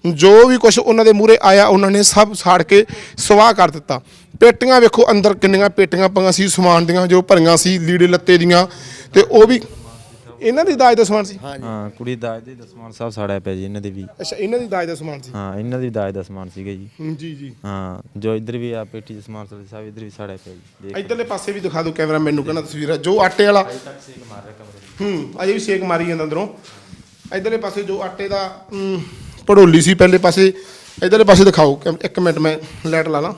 ਜੋ ਵੀ ਕੁਝ ਉਹਨਾਂ ਦੇ ਮੂਰੇ ਆਇਆ ਉਹਨਾਂ ਨੇ ਸਭ ਸਾੜ ਕੇ ਸਵਾਹ ਕਰ ਦਿੱਤਾ। ਪੇਟੀਆਂ ਵੇਖੋ ਅੰਦਰ ਕਿੰਨੀਆਂ ਪੇਟੀਆਂ ਪਈਆਂ ਸੀ ਸਮਾਨ ਦੀਆਂ ਜੋ ਭਰੀਆਂ ਸੀ ਲੀੜੇ ਲੱਤੇ ਦੀਆਂ। ਤੇ ਉਹ ਵੀ ਇਹਨਾਂ ਦੀ ਦਾਜ ਦਾ ਸਮਾਨ ਸੀ? ਹਾਂ ਕੁੜੀ ਦਾਜ ਦੇ ਦਸਮਾਨ ਸਾਹਿਬ ਸਾੜਿਆ ਪਿਆ ਜੀ ਇਹਨਾਂ ਦੇ ਵੀ। ਅੱਛਾ ਇਹਨਾਂ ਦੀ ਦਾਜ ਦਾ ਸਮਾਨ ਸੀ? ਹਾਂ ਇਹਨਾਂ ਦੀ ਦਾਜ ਦਾ ਸਮਾਨ ਸੀਗਾ ਜੀ। ਹੂੰ, ਜੀ ਜੀ। ਹਾਂ ਜੋ ਇੱਧਰ ਵੀ ਆ ਪੇਟੀ 'ਚ ਸਮਾਨ ਸਾੜਿਆ ਸਾਹਿਬ ਇੱਧਰ ਵੀ ਸਾੜਿਆ ਪਿਆ ਜੀ ਦੇਖ ਇਧਰਲੇ ਪਾਸੇ ਵੀ ਦਿਖਾ ਦਿਓ ਕੈਮਰਾ ਮੈਨੂੰ ਕਹਿੰਦਾ ਤਸਵੀਰ ਜੋ ਆਟੇ ਵਾਲਾ ਹੂੰ ਅਜੇ ਵੀ ਸੇਕ ਮਾਰੀ ਜਾਂਦਾ ਅੰਦਰੋਂ। ਇਧਰਲੇ ਪਾਸੇ ਜੋ ਆਟੇ ਦਾ ਭੜੋਲੀ ਸੀ ਪਹਿਲੇ ਪਾਸੇ। ਇਧਰਲੇ ਪਾਸੇ ਦਿਖਾਓ ਇੱਕ ਮਿੰਟ ਮੈਂ ਲਾਈਟ ਲਾ ਲਾਂ।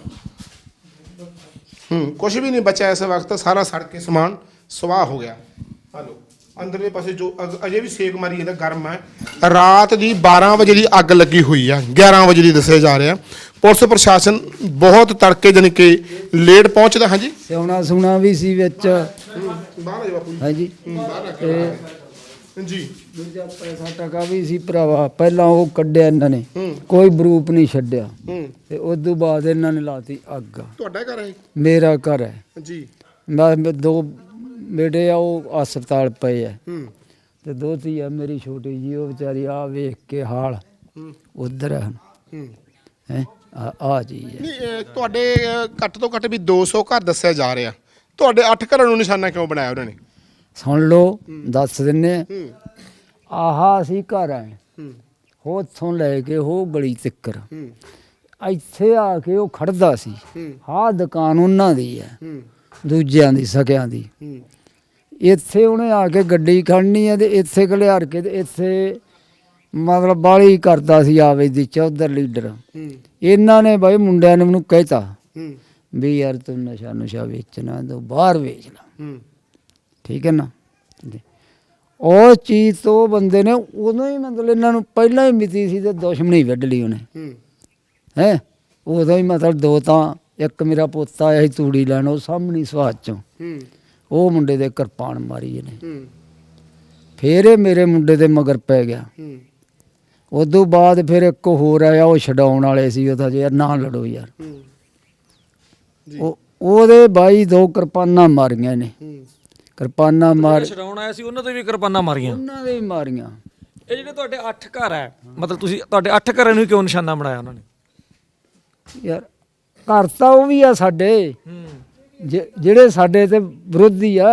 ਹੂੰ ਕੁਝ ਵੀ ਨਹੀਂ ਬਚਿਆ ਇਸ ਵਕਤ ਸਾਰਾ ਸੜ ਕੇ ਸਮਾਨ ਸਵਾਹ ਹੋ ਗਿਆ। ਹਲੋ ਅੰਦਰਲੇ ਪਾਸੇ ਜੋ ਅਜੇ ਵੀ ਸੇਕ ਮਾਰੀ ਜਾਂਦਾ ਗਰਮ ਹੈ। ਰਾਤ ਦੀ 12 ਵਜੇ ਦੀ ਅੱਗ ਲੱਗੀ ਹੋਈ ਆ 11 ਵਜੇ ਦੀ ਦੱਸਿਆ ਜਾ ਰਿਹਾ। ਪੁਲਿਸ ਪ੍ਰਸ਼ਾਸਨ ਬਹੁਤ ਤੜਕੇ ਜਾਣੀ ਕਿ ਲੇਟ ਪਹੁੰਚਦਾ ਹਾਂਜੀ? ਸਿਉਣਾ ਸੁਣਾ ਵੀ ਸੀ ਵਿੱਚ। ਬਾਹਰ ਆ ਜਾ ਬਾਪੂ ਹਾਂਜੀ। ਤੇ ਜੀ ਦੂਜਾ ਪੈਸਾ ਟਕਾ ਵੀ ਸੀ ਭਰਾਵਾ ਪਹਿਲਾਂ ਉਹ ਕੱਢਿਆ ਇਹਨਾਂ ਨੇ। ਕੋਈ ਬਰੂਪ ਨਹੀਂ ਛੱਡਿਆ। ਤੇ ਉਸ ਤੋਂ ਬਾਅਦ ਇਹਨਾਂ ਨੇ ਲਾਤੀ ਅੱਗ। ਤੁਹਾਡਾ ਘਰ ਹੈ? ਮੇਰਾ ਘਰ ਹੈ। ਜੀ ਮੈਂ ਮੈਂ ਦੋ ਬੇਟੇ ਆ ਉਹ ਹਸਪਤਾਲ ਪਏ ਆ। ਹੂੰ। ਤੇ ਦੋ ਧੀ ਆ ਮੇਰੀ ਛੋਟੀ ਜੀ ਉਹ ਵਿਚਾਰੀ ਆ ਵੇਖ ਕੇ ਹਾਲ। ਉਧਰ ਹੈ। ਆ ਜੀ ਨਹੀਂ ਤੁਹਾਡੇ ਘੱਟ ਤੋਂ ਘੱਟ ਵੀ 200 ਘਰ ਦੱਸਿਆ ਜਾ ਰਿਹਾ। ਤੁਹਾਡੇ 8 ਘਰਾਂ ਨੂੰ ਨਿਸ਼ਾਨਾ ਕਿਉਂ ਬਣਾਇਆ ਉਹਨਾਂ ਨੇ? ਸੁਣ ਲਓ ਦੱਸ ਦਿੰਨੇ ਆ। ਹੂੰ। ਆਹਾ ਸੀ ਘਰ ਹੈ। ਹੂੰ ਉੱਥੋਂ ਲੈ ਕੇ ਉਹ ਗਲੀ ਤਿੱਕਰ। ਹੂੰ। ਇੱਥੇ ਆ ਕੇ ਉਹ ਖੜਦਾ ਸੀ। ਹੂੰ। ਆਹ ਦੁਕਾਨ ਉਹਨਾਂ ਦੀ ਹੈ। ਹੂੰ। ਦੂਜਿਆਂ ਦੀ ਸਕਿਆਂ ਦੀ। ਹੂੰ। ਇੱਥੇ ਉਹਨੇ ਆ ਕੇ ਗੱਡੀ ਖੜਨੀ ਹੈ ਤੇ ਇੱਥੇ ਘਲਿਆਰ ਕੇ ਤੇ ਇੱਥੇ ਮਤਲਬ ਬਾਲੀ ਕਰਦਾ ਸੀ ਆਵੇ ਦੀ ਚੌਧਰ ਲੀਡਰ। ਹੂੰ। ਇਹਨਾਂ ਨੇ ਬਾਈ ਮੁੰਡਿਆਂ ਨੇ ਮੈਨੂੰ ਕਹਿਤਾ ਹੂੰ। ਵੀ ਯਾਰ ਤੂੰ ਨਸ਼ਾ ਨੁਸ਼ਾ ਵੇਚਣਾ ਤੂੰ ਬਾਹਰ ਵੇਚ ਲੈ। ਹੂੰ। ਠੀਕ ਹੈ ਨਾ? ਜੀ। ਉਹ ਚੀਜ਼ ਤੋਂ ਬੰਦੇ ਨੇ ਉਦੋਂ ਹੀ ਮਤਲਬ ਇਹਨਾਂ ਨੂੰ ਪਹਿਲਾਂ ਹੀ ਮਿਤੀ ਸੀ ਤੇ ਦੁਸ਼ਮਣੀ ਵੱਢ ਲਈ ਉਹਨੇ। ਹੂੰ। ਉਦੋਂ ਹੀ ਮਤਲਬ ਦੋ ਤਾਂ ਇੱਕ ਮੇਰਾ ਪੋਤਾ ਆਇਆ ਸੀ ਤੂੜੀ ਲੈਣ ਉਹ ਸਾਹਮਣੀ ਸਵਾਦ ਚੋਂ। ਉਹ ਮੁੰਡੇ ਦੇ ਕਿਰਪਾਨ ਮਾਰੀ ਇਹਨੇ। ਫੇਰ ਇਹ ਮੇਰੇ ਮੁੰਡੇ ਦੇ ਮਗਰ ਪੈ ਗਿਆ। ਉਦੋਂ ਬਾਅਦ ਫਿਰ ਇੱਕ ਹੋਰ ਆਇਆ ਉਹ ਛਡਾਉਣ ਵਾਲੇ ਸੀ ਉਹ ਤਾਂ ਯਾਰ ਨਾ ਲੜੋ ਯਾਰ। ਉਹ ਉਹਦੇ ਬਾਈ ਦੋ ਕਿਰਪਾਨਾਂ ਮਾਰੀਆਂ ਨੇ ਕਿਰਪਾਨਾਂ ਮਾਰ ਛਡਾਉਣ ਆਇਆ ਸੀ ਉਹਨਾਂ ਤੇ ਵੀ ਕਿਰਪਾਨਾਂ ਮਾਰੀਆਂ। ਉਹਨਾਂ ਦੇ ਹੀ ਮਾਰੀਆਂ। ਇਹ ਜਿਹੜੇ ਤੁਹਾਡੇ 8 ਘਰ ਹੈ ਮਤਲਬ ਤੁਸੀਂ ਤੁਹਾਡੇ 8 ਘਰਾਂ ਨੂੰ ਕਿਉਂ ਨਿਸ਼ਾਨਾ ਬਣਾਇਆ ਉਹਨਾਂ ਨੇ? ਯਾਰ ਘਰ ਤਾਂ ਉਹ ਵੀ ਆ ਸਾਡੇ। ਹੂੰ। ਜਿਹੜੇ ਸਾਡੇ ਤੇ ਵਿਰੋਧੀ ਆ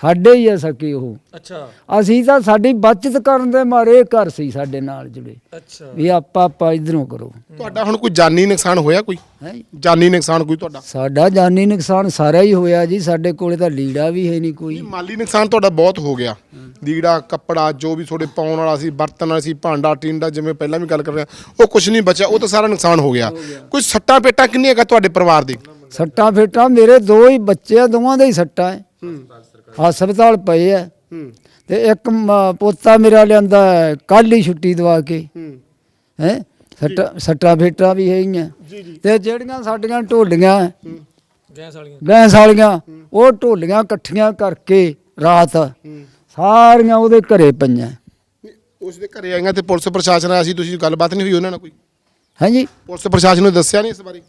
ਸਾਡੇ ਹੀ ਆ ਸਕੀ ਉਹ। ਅੱਛਾ। ਅਸੀਂ ਤਾਂ ਸਾਡੀ ਬਚਤ ਕਰਨ ਦੇ ਮਾਰੇ ਘਰ ਸੀ ਸਾਡੇ ਨਾਲ ਜੁੜੇ। ਅੱਛਾ। ਵੀ ਆਪਾਂ ਆਪਾਂ ਇਧਰੋਂ ਕਰੋ। ਤੁਹਾਡਾ ਹੁਣ ਕੋਈ ਜਾਨੀ ਨੁਕਸਾਨ ਹੋਇਆ ਕੋਈ? ਹੈ? ਜਾਨੀ ਨੁਕਸਾਨ ਕੋਈ ਤੁਹਾਡਾ? ਸਾਡਾ ਜਾਨੀ ਨੁਕਸਾਨ ਸਾਰਾ ਹੀ ਹੋਇਆ ਜੀ। ਸਾਡੇ ਕੋਲੇ ਤਾਂ ਲੀੜਾ ਵੀ ਹੈ ਨਹੀਂ ਕੋਈ। ਨਹੀਂ, ਮਾਲੀ ਨੁਕਸਾਨ ਤੁਹਾਡਾ ਬਹੁਤ ਹੋ ਗਿਆ। ਲੀੜਾ ਕੱਪੜਾ ਜੋ ਵੀ ਤੁਹਾਡੇ ਪਾਉਣ ਵਾਲਾ ਸੀ ਬਰਤਨ ਵਾਲਾ ਸੀ ਭਾਂਡਾ ਟਿੰਡਾ ਜਿਵੇਂ ਪਹਿਲਾਂ ਵੀ ਗੱਲ ਕਰ ਰਿਹਾ। ਉਹ ਕੁਝ ਨਹੀਂ ਬਚਿਆ ਉਹ ਤਾਂ ਸਾਰਾ ਨੁਕਸਾਨ ਹੋ ਗਿਆ। ਕੋਈ ਸੱਟਾਂ ਪੇਟਾਂ ਕਿੰਨੀਆਂ ਹੈਗਾ ਤੁਹਾਡੇ ਪਰਿਵਾਰ ਦੇ? ਸੱਟਾਂ ਫੇਟਾਂ ਮੇਰੇ ਦੋ ਹੀ ਬੱਚੇ ਆ ਦੋਵਾਂ ਦੇ ਹੀ ਸੱਟਾਂ ਹੈ। ਹਸਪਤਾਲ ਪਏ ਆ। ਹੂੰ। ਤੇ ਇੱਕ ਮ- ਪੋਤਾ ਮੇਰਾ ਲਿਆਂਦਾ ਕੱਲ ਹੀ ਛੁੱਟੀ ਦਵਾ ਕੇ। ਹੂੰ। ਹੈ? ਸੱਟਾਂ ਸੱਟਾਂ ਫੇਟਾਂ ਵੀ ਹੈਗੀਆਂ। ਤੇ ਜਿਹੜੀਆਂ ਸਾਡੀਆਂ ਢੋਲੀਆਂ ਗੈਸ ਵਾਲੀਆਂ। ਗੈਸ ਵਾਲੀਆਂ ਉਹ ਢੋਲੀਆਂ ਇਕੱਠੀਆਂ ਕਰਕੇ ਰਾਤ ਸਾਰੀਆਂ ਉਹਦੇ ਘਰੇ ਪਈਆਂ। ਉਸ ਦੇ ਘਰੇ ਆਈਆਂ ਤੇ ਪੁਲਿਸ ਪ੍ਰਸ਼ਾਸਨ ਆਇਆ ਸੀ ਤੁਸੀਂ ਗੱਲਬਾਤ ਨਹੀਂ ਹੋਈ ਉਹਨਾਂ ਨਾਲ ਕੋਈ? ਹਾਂਜੀ। ਪੁਲਿਸ ਪ੍ਰਸ਼ਾਸਨ ਨੂੰ ਦੱਸਿਆ ਨਹੀਂ ਇਸ ਬਾਰੇ?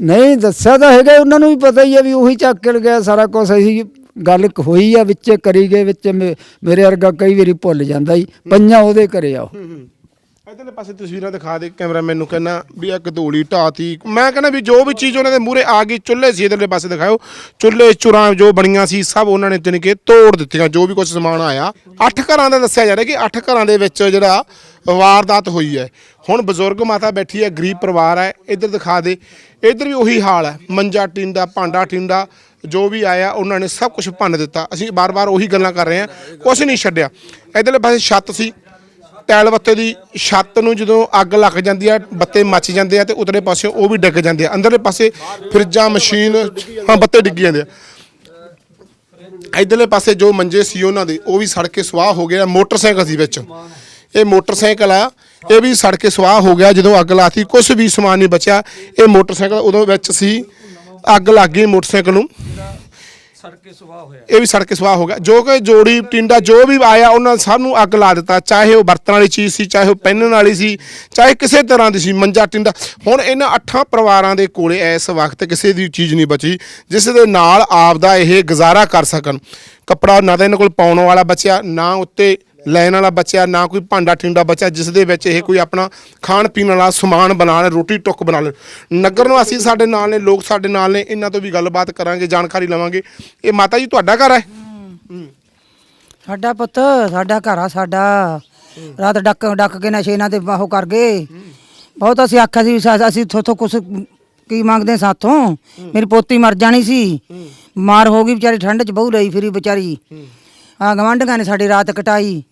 ਨਹੀਂ ਦੱਸਿਆ ਤਾਂ ਹੈਗਾ ਉਹਨਾਂ ਨੂੰ ਵੀ ਪਤਾ ਹੀ ਹੈ ਵੀ ਉਹੀ ਚੱਕ ਕੇ ਗਿਆ ਸਾਰਾ ਕੁਝ ਅਸੀਂ ਗੱਲ ਹੋਈ ਆ ਵਿੱਚ ਕਰੀ ਗਏ, ਵਿੱਚ ਮੇ- ਮੇਰੇ ਵਰਗਾ ਕਈ ਵਾਰੀ ਭੁੱਲ ਜਾਂਦਾ ਹੀ ਪੰਜਾਂ ਉਹਦੇ ਘਰੇ ਆਓ ਇਧਰਲੇ ਪਾਸੇ ਤਸਵੀਰਾਂ ਦਿਖਾ ਦੇ, ਕੈਮਰਾਮੈਨ ਨੂੰ ਕਹਿੰਦਾ ਵੀ ਇੱਕ ਧੂੜੀ ਢਾਤੀ। ਮੈਂ ਕਹਿੰਦਾ ਵੀ ਜੋ ਵੀ ਚੀਜ਼ ਉਹਨਾਂ ਦੇ ਮੂਹਰੇ ਆ ਗਈ, ਚੁੱਲ੍ਹੇ ਸੀ ਇਧਰਲੇ ਪਾਸੇ ਦਿਖਾਓ। ਚੁੱਲ੍ਹੇ ਚੁਰਾਂ ਜੋ ਬਣੀਆਂ ਸੀ, ਸਭ ਉਹਨਾਂ ਨੇ ਜਾਣੀ ਕਿ ਤੋੜ ਦਿੱਤੀਆਂ, ਜੋ ਵੀ ਕੁਝ ਸਮਾਨ ਆਇਆ। ਅੱਠ ਘਰਾਂ ਦਾ ਦੱਸਿਆ ਜਾ ਰਿਹਾ ਕਿ ਅੱਠ ਘਰਾਂ ਦੇ ਵਿੱਚ ਜਿਹੜਾ ਵਾਰਦਾਤ ਹੋਈ ਹੈ। ਹੁਣ ਬਜ਼ੁਰਗ ਮਾਤਾ ਬੈਠੀ ਹੈ, ਗਰੀਬ ਪਰਿਵਾਰ ਹੈ। ਇਧਰ ਦਿਖਾ ਦੇ, ਇਧਰ ਵੀ ਉਹੀ ਹਾਲ ਹੈ। ਮੰਜਾ ਟਿੰਡਾ, ਭਾਂਡਾ ਟਿੰਡਾ ਜੋ ਵੀ ਆਇਆ, ਉਹਨਾਂ ਨੇ ਸਭ ਕੁਝ ਭੰਨ ਦਿੱਤਾ। ਅਸੀਂ ਬਾਰ-ਬਾਰ ਉਹੀ ਗੱਲਾਂ ਕਰ ਰਹੇ ਹਾਂ। ਕੁਝ ਨਹੀਂ ਛੱਡਿਆ। ਇਧਰਲੇ ਪਾਸੇ ਛੱਤ ਸੀ। ਟੈਲ ਬੱਤੇ ਦੀ ਛੱਤ ਨੂੰ ਜਦੋਂ ਅੱਗ ਲੱਗ ਜਾਂਦੀ ਆ, ਬੱਤੇ ਮੱਚ ਜਾਂਦੇ ਆ ਤੇ ਉਤਲੇ ਪਾਸੇ ਉਹ ਵੀ ਡਿੱਗ ਜਾਂਦੇ ਆ। ਅੰਦਰਲੇ ਪਾਸੇ ਫਰਿੱਜਾਂ, ਮਸ਼ੀਨ, ਹਾਂ, ਬੱਤੇ ਡਿੱਗ ਜਾਂਦੇ ਆ। ਇਧਰਲੇ ਪਾਸੇ ਜੋ ਮੰਜੇ ਸੀ ਉਹਨਾਂ ਦੇ, ਉਹ ਵੀ ਸੜ ਕੇ ਸਵਾਹ ਹੋ ਗਿਆ ਮੋਟਰਸਾਈਕਲ ਸੀ ਵਿੱਚ। ਇਹ ਮੋਟਰਸਾਈਕਲ ਆ, ਇਹ ਵੀ ਸੜ ਕੇ ਸਵਾਹ ਹੋ ਗਿਆ ਜਦੋਂ ਅੱਗ ਲਾਤੀ। ਕੁਝ ਵੀ ਸਮਾਨ ਨਹੀਂ ਬਚਿਆ। ਇਹ ਮੋਟਰਸਾਈਕਲ ਉਦੋਂ ਵਿੱਚ ਸੀ ਅੱਗ ਲੱਗ ਗਈ ਮੋਟਰਸਾਈਕਲ ਨੂੰ। ਸੜਕੇ ਸੁਆਹ ਹੋਇਆ। ਇਹ ਵੀ ਸੜ ਕੇ ਸਵਾਹ ਹੋ ਗਿਆ। ਜੋ ਕਿ ਜੋੜੀ ਟਿੰਡਾ ਜੋ ਵੀ ਆਇਆ ਉਹਨਾਂ ਸਭ ਨੂੰ ਅੱਗ ਲਾ ਦਿੱਤਾ। ਚਾਹੇ ਉਹ ਬਰਤਨ ਵਾਲੀ ਚੀਜ਼ ਸੀ ਚਾਹੇ ਉਹ ਪਹਿਨਣ ਵਾਲੀ ਸੀ ਚਾਹੇ ਕਿਸੇ ਤਰ੍ਹਾਂ ਦੀ ਸੀ ਮੰਜਾ ਟਿੰਡਾ। ਹੁਣ ਇਹਨਾਂ ਅੱਠਾਂ ਪਰਿਵਾਰਾਂ ਦੇ ਕੋਲੇ ਇਸ ਵਕਤ ਕਿਸੇ ਦੀ ਚੀਜ਼ ਨਹੀਂ ਬਚੀ ਜਿਸ ਦੇ ਨਾਲ ਆਪਦਾ ਇਹ ਗੁਜ਼ਾਰਾ ਕਰ ਸਕਣ। ਕੱਪੜਾ ਨਾ ਤਾਂ ਇਹਨਾਂ ਕੋਲ ਪਾਉਣ ਵਾਲਾ ਬਚਿਆ ਨਾ ਉੱਤੇ ਲੈਣ ਵਾਲਾ ਬਚਿਆ ਨਾ ਕੋਈ ਭਾਂਡਾ ਟਿੰਡਾ ਬਚਿਆ ਜਿਸ ਦੇ ਵਿੱਚ ਇਹ ਕੋਈ ਆਪਣਾ ਖਾਣ ਪੀਣ ਵਾਲਾ ਸਮਾਨ ਬਣਾ ਲੈ ਰੋਟੀ ਟੁੱਕ ਬਣਾ ਲੈ। ਨਗਰ ਨਿਵਾਸੀ ਸਾਡੇ ਨਾਲ ਨੇ ਲੋਕ ਸਾਡੇ ਨਾਲ ਨੇ ਇਹਨਾਂ ਤੋਂ ਵੀ ਗੱਲਬਾਤ ਕਰਾਂਗੇ ਜਾਣਕਾਰੀ ਲਵਾਂਗੇ। ਇਹ ਮਾਤਾ ਜੀ ਤੁਹਾਡਾ ਘਰ ਹੈ? ਸਾਡਾ ਪੁੱਤ ਸਾਡਾ ਘਰ ਆ ਸਾਡਾ। ਰਾਤ ਡੱਕ ਡੱਕ ਕੇ ਨਸ਼ੇ ਨਾਲ ਤੇ ਉਹ ਕਰ ਗਏ। ਬਹੁਤ ਅਸੀਂ ਆਖਿਆ ਸੀ ਅਸੀਂ ਥੋਥੋਂ ਕੁਛ ਕੀ ਮੰਗਦੇ ਸਾਥੋਂ? ਮੇਰੀ ਪੋਤੀ ਮਰ ਜਾਣੀ ਸੀ। ਬਿਮਾਰ ਹੋ ਗਈ ਵਿਚਾਰੀ ਠੰਡ ਚ ਬਹੁ ਰਹੀ ਫਿਰੀ ਵਿਚਾਰੀ। ਆ ਗਵਾਂਢੀਆਂ ਨੇ ਸਾਡੀ ਰਾਤ ਕਟਾਈ।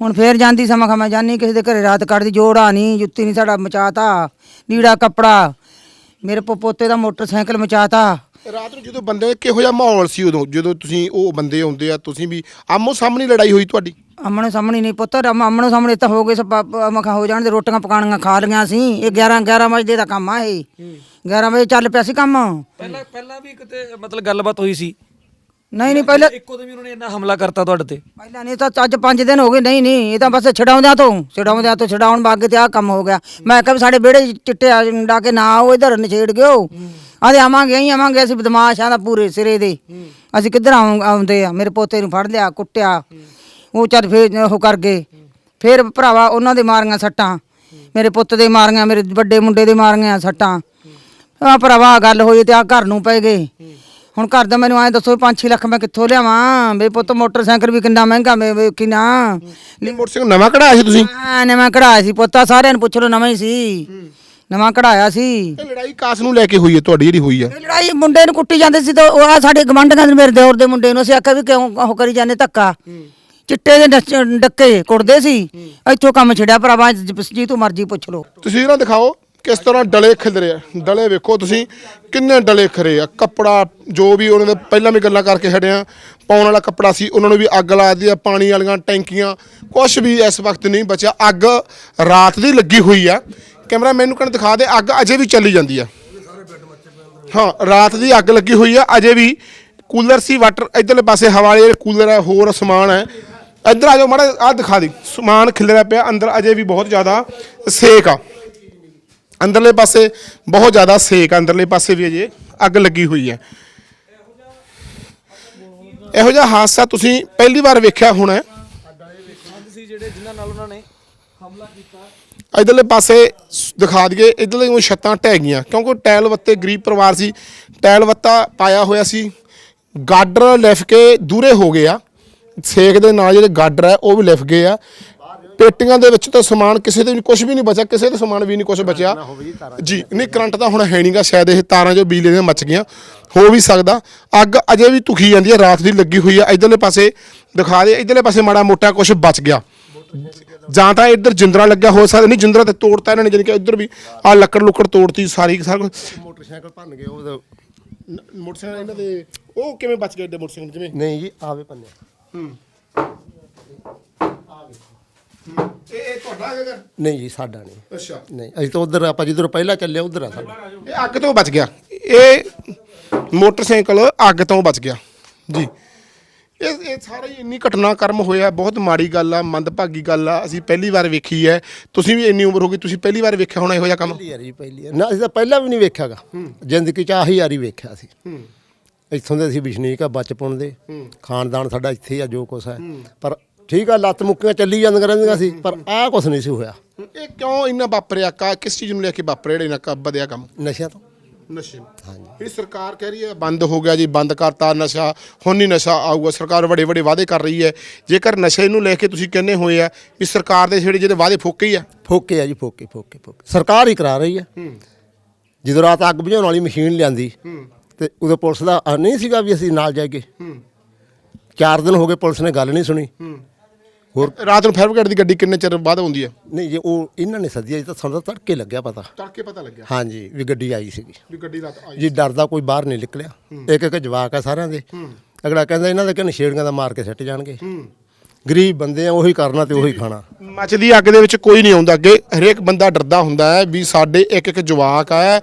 ਹੁਣ ਫੇਰ ਜਾਂਦੀ ਸਮਾਂ ਖਾ ਮੈਂ ਜਾਨੀ ਕਿਸੇ ਦੇ ਘਰੇ ਰਾਤ ਕੱਢਦੀ ਜੋੜਾ ਨਹੀਂ ਜੁੱਤੀ ਨਹੀਂ ਸਾਡਾ ਮਚਾਤਾ ਲੀੜਾ ਕੱਪੜਾ। ਮੇਰੇ ਪੋਤੇ ਦਾ ਮੋਟਰਸਾਈਕਲ ਮਚਾਤਾ। ਰਾਤ ਨੂੰ ਜਦੋਂ ਬੰਦੇ ਕਿਹੋ ਜਿਹਾ ਮਾਹੌਲ ਸੀ ਉਦੋਂ? ਜਦੋਂ ਤੁਸੀਂ ਉਹ ਬੰਦੇ ਆਉਂਦੇ ਆ ਤੁਸੀਂ ਵੀ ਆਮੋ ਸਾਹਮਣੇ ਲੜਾਈ ਹੋਈ ਤੁਹਾਡੀ? ਅਮਨੋ ਸਾਹਮਣੇ ਨਹੀਂ ਪੁੱਤ ਅਮਨੋ ਸਾਹਮਣੇ ਤਾਂ ਹੋ ਗਏ ਸਭ ਮਖਾ ਹੋ ਜਾਣ ਦੇ ਰੋਟੀਆਂ ਪਕਾਣੀਆਂ ਖਾ ਲੀਆਂ ਸੀ। ਇਹ 11 11 ਵਜੇ ਦਾ ਕੰਮ ਆ ਇਹ। 11 ਵਜੇ ਚੱਲ ਪਿਆ ਸੀ ਕੰਮ। ਪਹਿਲਾਂ ਪਹਿਲਾਂ ਵੀ ਕਿਤੇ ਮਤਲਬ ਗੱਲਬਾਤ ਹੋਈ ਸੀ? ਨਹੀਂ ਨਹੀਂ ਪਹਿਲਾਂ ਇੱਕੋ ਦਮ ਹੀ ਉਹਨਾਂ ਨੇ ਇੰਨਾ ਹਮਲਾ ਕਰਤਾ ਤੁਹਾਡੇ ਤੇ? ਪਹਿਲਾਂ ਨਹੀਂ ਤਾਂ ਅੱਜ 5 ਦਿਨ ਹੋ ਗਏ। ਨਹੀਂ ਨਹੀਂ ਇਹ ਤਾਂ ਬਸ ਛਡਾਉਂਦਿਆਂ ਤੋਂ ਛਡਾਉਂਦਿਆਂ ਤੋਂ ਛਡਾਉਣ ਬਾਗੇ ਤੇ ਆ ਕੰਮ ਹੋ ਗਿਆ। ਮੈਂ ਕਿਹਾ ਵੀ ਸਾਡੇ ਵਿਹੜੇ 'ਚ ਚਿੱਟੇ ਆ ਡਾ ਕੇ ਨਾ ਆਓ ਇਧਰ ਨਛੇੜ ਗਿਓ ਆਦੇ ਆਵਾਂਗੇ ਅਸੀਂ ਆਵਾਂਗੇ ਅਸੀਂ ਬਦਮਾਸ਼ਾਂ ਦਾ ਪੂਰੇ ਸਿਰੇ ਦੇ। ਅਸੀਂ ਕਿੱਧਰ ਆਉਂ- ਆਉਂਦੇ ਆ? ਮੇਰੇ ਪੋਤੇ ਨੂੰ ਫੜ ਲਿਆ ਕੁੱਟਿਆ। ਉਹ ਚੱਲ ਫੇਰ ਉਹ ਕਰ ਗਏ। ਫੇਰ ਭਰਾਵਾ ਉਹਨਾਂ ਦੇ ਮਾਰੀਆਂ ਸੱਟਾਂ। ਮੇਰੇ ਪੁੱਤ ਦੇ ਮਾਰੀਆਂ ਮੇਰੇ ਵੱਡੇ ਮੁੰਡੇ ਦੇ ਮਾਰੀਆਂ ਸੱਟਾਂ। ਆ ਭਰਾਵਾ ਗੱਲ ਹੋਈ ਤੇ ਆ ਘਰ ਨੂੰ ਪੈ ਗਏ। ਹੁਣ ਘਰ ਦਾ ਮੈਨੂੰ ਐ ਦੱਸੋ 5-6 ਲੱਖ ਮੈਂ ਕਿੱਥੋਂ ਲਿਆਵਾਂ? ਬੇ ਪੁੱਤ ਮੋਟਰਸਾਈਕਲ ਵੀ ਕਿੰਨਾ ਮਹਿੰਗਾ ਮੈਂ ਵੇਖੀ ਨਾ? ਨਹੀਂ ਮੋਟਰਸਾਈਕਲ ਨਵਾਂ ਕਢਾਇਆ ਸੀ ਤੁਸੀਂ? ਆ ਨਵਾਂ ਕਢਾਇਆ ਸੀ ਪੁੱਤਾ ਸਾਰਿਆਂ ਨੂੰ ਪੁੱਛ ਲੋ ਨਵਾਂ ਹੀ ਸੀ। ਨਵਾਂ ਕਢਾਇਆ ਸੀ। ਇਹ ਲੜਾਈ ਕਾਸ ਨੂੰ ਲੈ ਕੇ ਹੋਈ ਹੈ ਤੁਹਾਡੀ ਜਿਹੜੀ ਹੋਈ ਹੈ ਲੜਾਈ ਮੁੰਡੇ ਨੂੰ ਕੁੱਟੀ ਜਾਂਦੇ ਸੀ ਤਾਂ ਉਹ ਆ ਸਾਡੇ ਗਵੰਡਾਂ ਦੇ ਮੇਰੇ ਦਿਓਰ ਦੇ ਮੁੰਡੇ ਨੂੰ ਅਸੀਂ ਆਖਿਆ ਵੀ ਕਿਉਂ ਉਹ ਕਰੀ ਜਾਂਦੇ ਧੱਕਾ? ਚਿੱਟੇ ਦੇ ਡੱਕੇ ਕੁੱਟਦੇ ਸੀ। ਇੱਥੋਂ ਕੰਮ ਛੜਿਆ ਭਰਾਵਾ ਜੀ ਤੂੰ ਮਰਜ਼ੀ ਪੁੱਛ ਲੋ ਤਸਵੀਰਾਂ ਦਿਖਾਓ। ਕਿਸ ਤਰ੍ਹਾਂ ਡਲੇ ਖਿਲਰੇ ਆ? ਡਲੇ ਵੇਖੋ ਤੁਸੀਂ, ਕਿੰਨੇ ਡਲੇ ਖਰੇ ਆ। ਕੱਪੜਾ ਜੋ ਵੀ ਉਹਨਾਂ ਦੇ ਪਹਿਲਾਂ ਵੀ ਗੱਲਾਂ ਕਰਕੇ ਹਟਿਆ ਪਾਉਣ ਵਾਲਾ ਕੱਪੜਾ ਸੀ, ਉਹਨਾਂ ਨੂੰ ਵੀ ਅੱਗ ਲਾ ਦਿੱਤੀ ਆ, ਪਾਣੀ ਵਾਲੀਆਂ ਟੈਂਕੀਆਂ ਕੁਝ ਵੀ ਇਸ ਵਕਤ ਨਹੀਂ ਬਚਿਆ। ਅੱਗ ਰਾਤ ਦੀ ਲੱਗੀ ਹੋਈ ਆ। ਕੈਮਰਾ ਮੈਨੂੰ ਕਹਿੰਦਾ, ਦਿਖਾ ਦੇ, ਅੱਗ ਅਜੇ ਵੀ ਚੱਲੀ ਜਾਂਦੀ ਆ। ਹਾਂ, ਰਾਤ ਦੀ ਅੱਗ ਲੱਗੀ ਹੋਈ ਆ, ਅਜੇ ਵੀ। ਕੂਲਰ ਸੀ, ਵਾਟਰ, ਇਧਰਲੇ ਪਾਸੇ ਹਵਾ ਵਾਲੇ ਕੂਲਰ ਹੈ ਹੋਰ ਸਮਾਨ ਹੈ ਇੱਧਰ ਆ ਜਾਓ, ਮਾੜਾ ਆ ਦਿਖਾ ਦੀ। ਸਮਾਨ ਖਿਲਰਿਆ ਪਿਆ, ਅੰਦਰ ਅਜੇ ਵੀ ਬਹੁਤ ਜ਼ਿਆਦਾ ਸੇਕ ਆ। ਅੰਦਰਲੇ ਪਾਸੇ ਬਹੁਤ ਜ਼ਿਆਦਾ ਸੇਕ ਅੰਦਰਲੇ ਪਾਸੇ ਵੀ ਅਜੇ ਅੱਗ ਲੱਗੀ ਹੋਈ ਹੈ। ਇਹੋ ਜਿਹਾ ਹਾਦਸਾ ਤੁਸੀਂ ਪਹਿਲੀ ਵਾਰ ਵੇਖਿਆ ਹੋਣਾ ਹੈ। ਸੀ ਜਿਹੜੇ ਜਿਨ੍ਹਾਂ ਨਾਲ ਉਹਨਾਂ ਨੇ ਇਧਰਲੇ ਪਾਸੇ ਦਿਖਾ ਦਈਏ, ਇਧਰਲੇ ਉਹ ਛੱਤਾਂ ਢਹਿ ਗਈਆਂ, ਕਿਉਂਕਿ ਟੈਲ ਵੱਤੇ ਗਰੀਬ ਪਰਿਵਾਰ ਸੀ ਟੈਲ ਵੱਤਾ ਪਾਇਆ ਹੋਇਆ ਸੀ, ਗਾਡਰ ਲਿਫ ਕੇ ਦੂਰੇ ਹੋ ਗਏ ਆ, ਸੇਕ ਦੇ ਨਾਲ ਜਿਹੜੇ ਗਾਡਰ ਹੈ ਉਹ ਵੀ ਲਿਫ ਗਏ ਆ ਪੇਟੀਆਂ ਦੇ ਵਿੱਚ ਤਾਂ ਸਮਾਨ ਕਿਸੇ ਦੇ ਵੀ ਕੁਝ ਵੀ ਨਹੀਂ ਬਚਿਆ ਕਿਸੇ ਦੇ ਸਮਾਨ ਵੀ ਨਹੀਂ ਕੁਝ ਬਚਿਆ। ਜੀ ਨਹੀਂ ਕਰੰਟ ਤਾਂ ਹੁਣ ਹੈ ਨਹੀਂਗਾ ਸ਼ਾਇਦ ਇਹ ਤਾਰਾਂ ਜੋ ਬਿਜਲੀ ਦੀਆਂ ਮੱਚ ਗਈਆਂ ਹੋ ਵੀ ਸਕਦਾ। ਅੱਗ ਅਜੇ ਵੀ ਧੁਖੀ ਜਾਂਦੀ ਹੈ ਰਾਤ ਦੀ ਲੱਗੀ ਹੋਈ ਹੈ। ਇਧਰਲੇ ਪਾਸੇ ਦਿਖਾ ਦੇ ਇਧਰਲੇ ਪਾਸੇ ਮਾੜਾ ਮੋਟਾ ਕੁਝ ਬਚ ਗਿਆ। ਜਾਂ ਤਾਂ ਇੱਧਰ ਜਿੰਦਰਾ ਲੱਗਿਆ ਹੋ ਸਕਦਾ ਨਹੀਂ ਜਿੰਦਰਾ ਤੇ ਤੋੜਤਾ ਇਹਨਾਂ ਨੇ ਜਾਣੀ ਕਿ ਇੱਧਰ ਵੀ ਆ ਲੱਕੜ ਲੁੱਕੜ ਤੋੜਤੀ ਸਾਰੀ ਸਾਰਾ ਮੋਟਰਸਾਈਕਲ ਭੰਨ ਗਏ ਉਹ ਮੋਟਰਸਾਈਕਲ ਇਹਨਾਂ ਦੇ ਉਹ ਕਿਵੇਂ ਬਚ ਗਏ ਏਡੇ ਮੋਟਰਸਾਈਕਲ ਜਿਵੇਂ? ਨਹੀਂ ਜੀ ਆਵੇ ਪੰਨੇ ਇਹ ਇਹ ਤੁਹਾਡਾ ਹੈਗਾ ਨਹੀਂ ਜੀ ਸਾਡਾ ਨਹੀਂ। ਅੱਛਾ। ਨਹੀਂ ਅਸੀਂ ਤਾਂ ਉਧਰ ਆਪਾਂ ਜਿੱਧਰ ਪਹਿਲਾਂ ਚੱਲੇ ਉਧਰ ਆ ਸਾਡਾ। ਇਹ ਅੱਗ ਤੋਂ ਬਚ ਗਿਆ। ਇਹ ਮੋਟਰਸਾਈਕਲ ਅੱਗ ਤੋਂ ਬਚ ਗਿਆ। ਜੀ। ਇਹ ਇਹ ਸਾਰਾ ਹੀ ਇੰਨੀ ਘਟਨਾਕ੍ਰਮ ਹੋਇਆ ਬਹੁਤ ਮਾੜੀ ਗੱਲ ਆ ਮੰਦਭਾਗੀ ਗੱਲ ਆ ਅਸੀਂ ਪਹਿਲੀ ਵਾਰ ਵੇਖੀ ਹੈ। ਤੁਸੀਂ ਵੀ ਇੰਨੀ ਉਮਰ ਹੋ ਗਈ ਤੁਸੀਂ ਪਹਿਲੀ ਵਾਰ ਵੇਖਿਆ ਹੋਣਾ ਇਹੋ ਜਿਹਾ ਕੰਮ? ਪਹਿਲੀ ਵਾਰੀ ਪਹਿਲੀ ਵਾਰੀ। ਨਾ ਅਸੀਂ ਤਾਂ ਪਹਿਲਾਂ ਵੀ ਨਹੀਂ ਵੇਖਿਆਗਾ। ਜ਼ਿੰਦਗੀ ਚ ਆਹੀ ਵਾਰੀ ਵੇਖਿਆ ਸੀ। ਇੱਥੋਂ ਦੇ ਅਸੀਂ ਬਿਸ਼ਨੀਕ ਆ ਬਚਪਨ ਦੇ। ਖਾਨਦਾਨ ਸਾਡਾ ਇੱਥੇ ਹੀ ਆ ਜੋ ਕੁਛ ਹੈ। ਪਰ ਠੀਕ ਆ ਲੱਤ ਮੁੱਕੀਆਂ ਚੱਲੀ ਜਾਂਦੀਆਂ ਰਹਿੰਦੀਆਂ ਸੀ ਪਰ ਆਹ ਕੁਛ ਨਹੀਂ ਸੀ ਹੋਇਆ। ਇਹ ਕਿਉਂ ਇੰਨਾ ਵਾਪਰਿਆ? ਕਾ ਕਿਸ ਚੀਜ਼ ਨੂੰ ਲੈ ਕੇ ਵਾਪਰਿਆ ਜਿਹੜਾ ਇੰਨਾ ਕ ਵਧਿਆ ਕੰਮ? ਨਸ਼ਿਆਂ ਤੋਂ। ਨਸ਼ੇ ਇਹ ਸਰਕਾਰ ਕਹਿ ਰਹੀ ਹੈ ਬੰਦ ਹੋ ਗਿਆ ਜੀ ਬੰਦ ਕਰਤਾ ਨਸ਼ਾ ਹੁਣ ਨਹੀਂ ਨਸ਼ਾ ਆਊਗਾ। ਸਰਕਾਰ ਵੱਡੇ ਵੱਡੇ ਵਾਅਦੇ ਕਰ ਰਹੀ ਹੈ। ਜੇਕਰ ਨਸ਼ੇ ਨੂੰ ਲੈ ਕੇ ਤੁਸੀਂ ਕਹਿੰਦੇ ਹੋਏ ਆ ਵੀ ਸਰਕਾਰ ਦੇ ਜਿਹੜੇ ਜਿਹੜੇ ਵਾਅਦੇ ਫੋਕੇ ਹੀ ਆ। ਫੋਕੇ ਆ ਜੀ ਫੋਕੇ ਫੋਕੇ ਫੋਕੇ। ਸਰਕਾਰ ਹੀ ਕਰਾ ਰਹੀ ਆ। ਜਦੋਂ ਰਾਤ ਅੱਗ ਬੁਝਾਉਣ ਵਾਲੀ ਮਸ਼ੀਨ ਲਿਆਂਦੀ ਤੇ ਉਦੋਂ ਪੁਲਿਸ ਦਾ ਨਹੀਂ ਸੀਗਾ ਵੀ ਅਸੀਂ ਨਾਲ ਜਾਈਏ। ਚਾਰ ਦਿਨ ਹੋ ਗਏ ਪੁਲਿਸ ਨੇ ਗੱਲ ਨਹੀਂ ਸੁਣੀ। ਹੋਰ ਰਾਤ ਨੂੰ ਫਾਇਰ ਬ੍ਰਿਗੇਡ ਦੀ ਗੱਡੀ ਕਿੰਨੇ ਚਿਰ ਬਾਅਦ ਆਉਂਦੀ ਹੈ? ਨਹੀਂ ਜੇ ਉਹ ਇਹਨਾਂ ਨੇ ਸੱਦਿਆ ਜੀ ਤਾਂ ਸਾਨੂੰ ਤਾਂ ਤੜਕੇ ਲੱਗਿਆ ਪਤਾ। ਤੜਕੇ ਪਤਾ ਲੱਗਿਆ। ਹਾਂਜੀ ਵੀ ਗੱਡੀ ਆਈ ਸੀਗੀ। ਵੀ ਗੱਡੀ ਰਾਤ ਆਈ ਜੀ ਡਰਦਾ ਕੋਈ ਬਾਹਰ ਨਹੀਂ ਨਿਕਲਿਆ। ਇੱਕ ਇੱਕ ਜਵਾਕ ਆ ਸਾਰਿਆਂ ਦੇ। ਅਗਲਾ ਕਹਿੰਦਾ ਇਹਨਾਂ ਦੇ ਕਿ ਨਸ਼ੇੜੀਆਂ ਦਾ ਮਾਰ ਕੇ ਸਿੱਟ ਜਾਣਗੇ। ਗਰੀਬ ਬੰਦੇ ਆ ਉਹੀ ਕਰਨਾ ਤੇ ਉਹੀ ਖਾਣਾ। ਮੱਚਦੀ ਅੱਗ ਦੇ ਵਿੱਚ ਕੋਈ ਨਹੀਂ ਆਉਂਦਾ। ਅੱਗੇ ਹਰੇਕ ਬੰਦਾ ਡਰਦਾ ਹੁੰਦਾ ਹੈ ਵੀ ਸਾਡੇ ਇੱਕ ਇੱਕ ਜਵਾਕ ਆ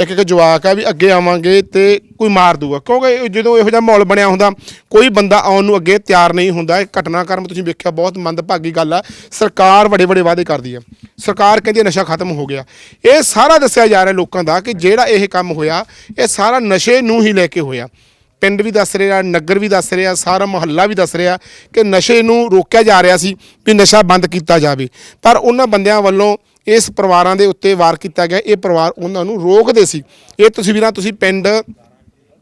ਇੱਕ ਇੱਕ ਜਵਾਕ ਆ ਵੀ ਅੱਗੇ ਆਵਾਂਗੇ ਤੇ ਕੋਈ ਮਾਰ ਦੂਗਾ। ਕਿਉਂਕਿ ਜਦੋਂ ਇਹੋ ਜਿਹਾ ਮਾਹੌਲ ਬਣਿਆ ਹੁੰਦਾ ਕੋਈ ਬੰਦਾ ਆਉਣ ਨੂੰ ਅੱਗੇ ਤਿਆਰ ਨਹੀਂ ਹੁੰਦਾ। ਇਹ ਘਟਨਾਕ੍ਰਮ ਤੁਸੀਂ ਵੇਖਿਆ ਬਹੁਤ ਮੰਦਭਾਗੀ ਗੱਲ ਆ। ਸਰਕਾਰ ਵੱਡੇ ਵੱਡੇ ਵਾਅਦੇ ਕਰਦੀ ਹੈ ਸਰਕਾਰ ਕਹਿੰਦੀ ਹੈ ਨਸ਼ਾ ਖਤਮ ਹੋ ਗਿਆ। ਇਹ ਸਾਰਾ ਦੱਸਿਆ ਜਾ ਰਿਹਾ ਲੋਕਾਂ ਦਾ ਕਿ ਜਿਹੜਾ ਇਹ ਕੰਮ ਹੋਇਆ ਇਹ ਸਾਰਾ ਨਸ਼ੇ ਨੂੰ ਹੀ ਲੈ ਕੇ ਹੋਇਆ। ਪਿੰਡ ਵੀ ਦੱਸ ਰਿਹਾ, ਨਗਰ ਵੀ ਦੱਸ ਰਿਹਾ, ਸਾਰਾ ਮੁਹੱਲਾ ਵੀ ਦੱਸ ਰਿਹਾ ਕਿ ਨਸ਼ੇ ਨੂੰ ਰੋਕਿਆ ਜਾ ਰਿਹਾ ਸੀ ਵੀ ਨਸ਼ਾ ਬੰਦ ਕੀਤਾ ਜਾਵੇ। ਪਰ ਉਹਨਾਂ ਬੰਦਿਆਂ ਵੱਲੋਂ ਇਸ ਪਰਿਵਾਰਾਂ ਦੇ ਉੱਤੇ ਵਾਰ ਕੀਤਾ ਗਿਆ, ਇਹ ਪਰਿਵਾਰ ਉਹਨਾਂ ਨੂੰ ਰੋਕਦੇ ਸੀ। ਇਹ ਤਸਵੀਰਾਂ ਤੁਸੀਂ ਪਿੰਡ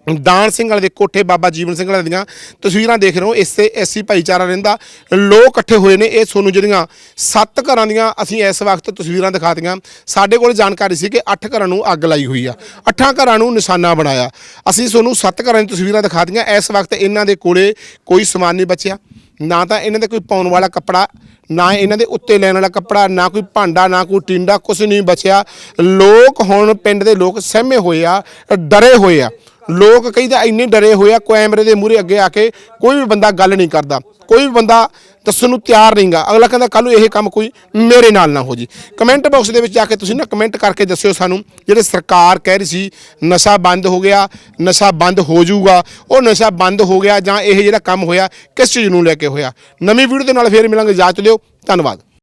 ਦਾਨ ਸਿੰਘ ਵਾਲੇ ਦੇ ਕੋਠੇ ਬਾਬਾ ਜੀਵਨ ਸਿੰਘ ਵਾਲੇ ਦੀਆਂ ਤਸਵੀਰਾਂ ਦੇਖ ਰਹੇ ਹੋ, ਇਸੇ ਐਸੀ ਭਾਈਚਾਰਾ ਰਹਿੰਦਾ। ਲੋਕ ਇਕੱਠੇ ਹੋਏ ਨੇ, ਇਹ ਤੁਹਾਨੂੰ ਜਿਹੜੀਆਂ ਸੱਤ ਘਰਾਂ ਦੀਆਂ ਅਸੀਂ ਇਸ ਵਕਤ ਤਸਵੀਰਾਂ ਦਿਖਾਤੀਆਂ, ਸਾਡੇ ਕੋਲ ਜਾਣਕਾਰੀ ਸੀ ਕਿ ਅੱਠ ਘਰਾਂ ਨੂੰ ਅੱਗ ਲਾਈ ਹੋਈ ਆ, ਅੱਠਾਂ ਘਰਾਂ ਨੂੰ ਨਿਸ਼ਾਨਾ ਬਣਾਇਆ। ਅਸੀਂ ਤੁਹਾਨੂੰ ਸੱਤ ਘਰਾਂ ਦੀਆਂ ਤਸਵੀਰਾਂ ਦਿਖਾਤੀਆਂ, ਇਸ ਵਕਤ ਇਹਨਾਂ ਦੇ ਕੋਲੇ ਕੋਈ ਸਮਾਨ ਨਹੀਂ ਬਚਿਆ। ਨਾ ਤਾਂ ਇਹਨਾਂ ਦੇ ਕੋਈ ਪਾਉਣ ਵਾਲਾ ਕੱਪੜਾ, ਨਾ ਇਹਨਾਂ ਦੇ ਉੱਤੇ ਲੈਣ ਵਾਲਾ ਕੱਪੜਾ, ਨਾ ਕੋਈ ਭਾਂਡਾ, ਨਾ ਕੋਈ ਟਿੰਡਾ ਕੁਝ ਨਹੀਂ ਬਚਿਆ। ਲੋਕ ਹੁਣ ਪਿੰਡ ਦੇ ਲੋਕ ਸਹਿਮੇ ਹੋਏ ਆ, ਡਰੇ ਹੋਏ ਆ। ਲੋਕ ਕਈ ਤਾਂ ਇੰਨੇ ਡਰੇ ਹੋਏ ਆ, ਕੈਮਰੇ ਦੇ ਮੂਹਰੇ ਅੱਗੇ ਆ ਕੇ ਕੋਈ ਵੀ ਬੰਦਾ ਗੱਲ ਨਹੀਂ ਕਰਦਾ, ਕੋਈ ਵੀ ਬੰਦਾ ਦੱਸਣ ਨੂੰ ਤਿਆਰ ਨਹੀਂਗਾ। ਅਗਲਾ ਕਹਿੰਦਾ ਕੱਲ ਨੂੰ ਇਹ ਕੰਮ ਕੋਈ ਮੇਰੇ ਨਾਲ ਨਾ ਹੋ ਜੀ। ਕਮੈਂਟ ਬਾਕਸ ਦੇ ਵਿੱਚ ਜਾ ਕੇ ਤੁਸੀਂ ਨਾ ਕਮੈਂਟ ਕਰਕੇ ਦੱਸਿਓ ਸਾਨੂੰ, ਜਿਹੜੇ ਸਰਕਾਰ ਕਹਿ ਰਹੀ ਸੀ, ਨਸ਼ਾ ਬੰਦ ਹੋ ਗਿਆ, ਨਸ਼ਾ ਬੰਦ ਹੋ ਜਾਊਗਾ, ਉਹ ਨਸ਼ਾ ਬੰਦ ਹੋ ਗਿਆ ਜਾਂ ਇਹ ਜਿਹੜਾ ਕੰਮ ਹੋਇਆ, ਕਿਸ ਚੀਜ਼ ਨੂੰ ਲੈ ਕੇ ਹੋਇਆ? ਨਵੀਂ ਵੀਡੀਓ ਦੇ ਨਾਲ ਫੇਰ ਮਿਲਾਂਗੇ ਇਜਾਜ਼ਤ ਦਿਓ ਧੰਨਵਾਦ।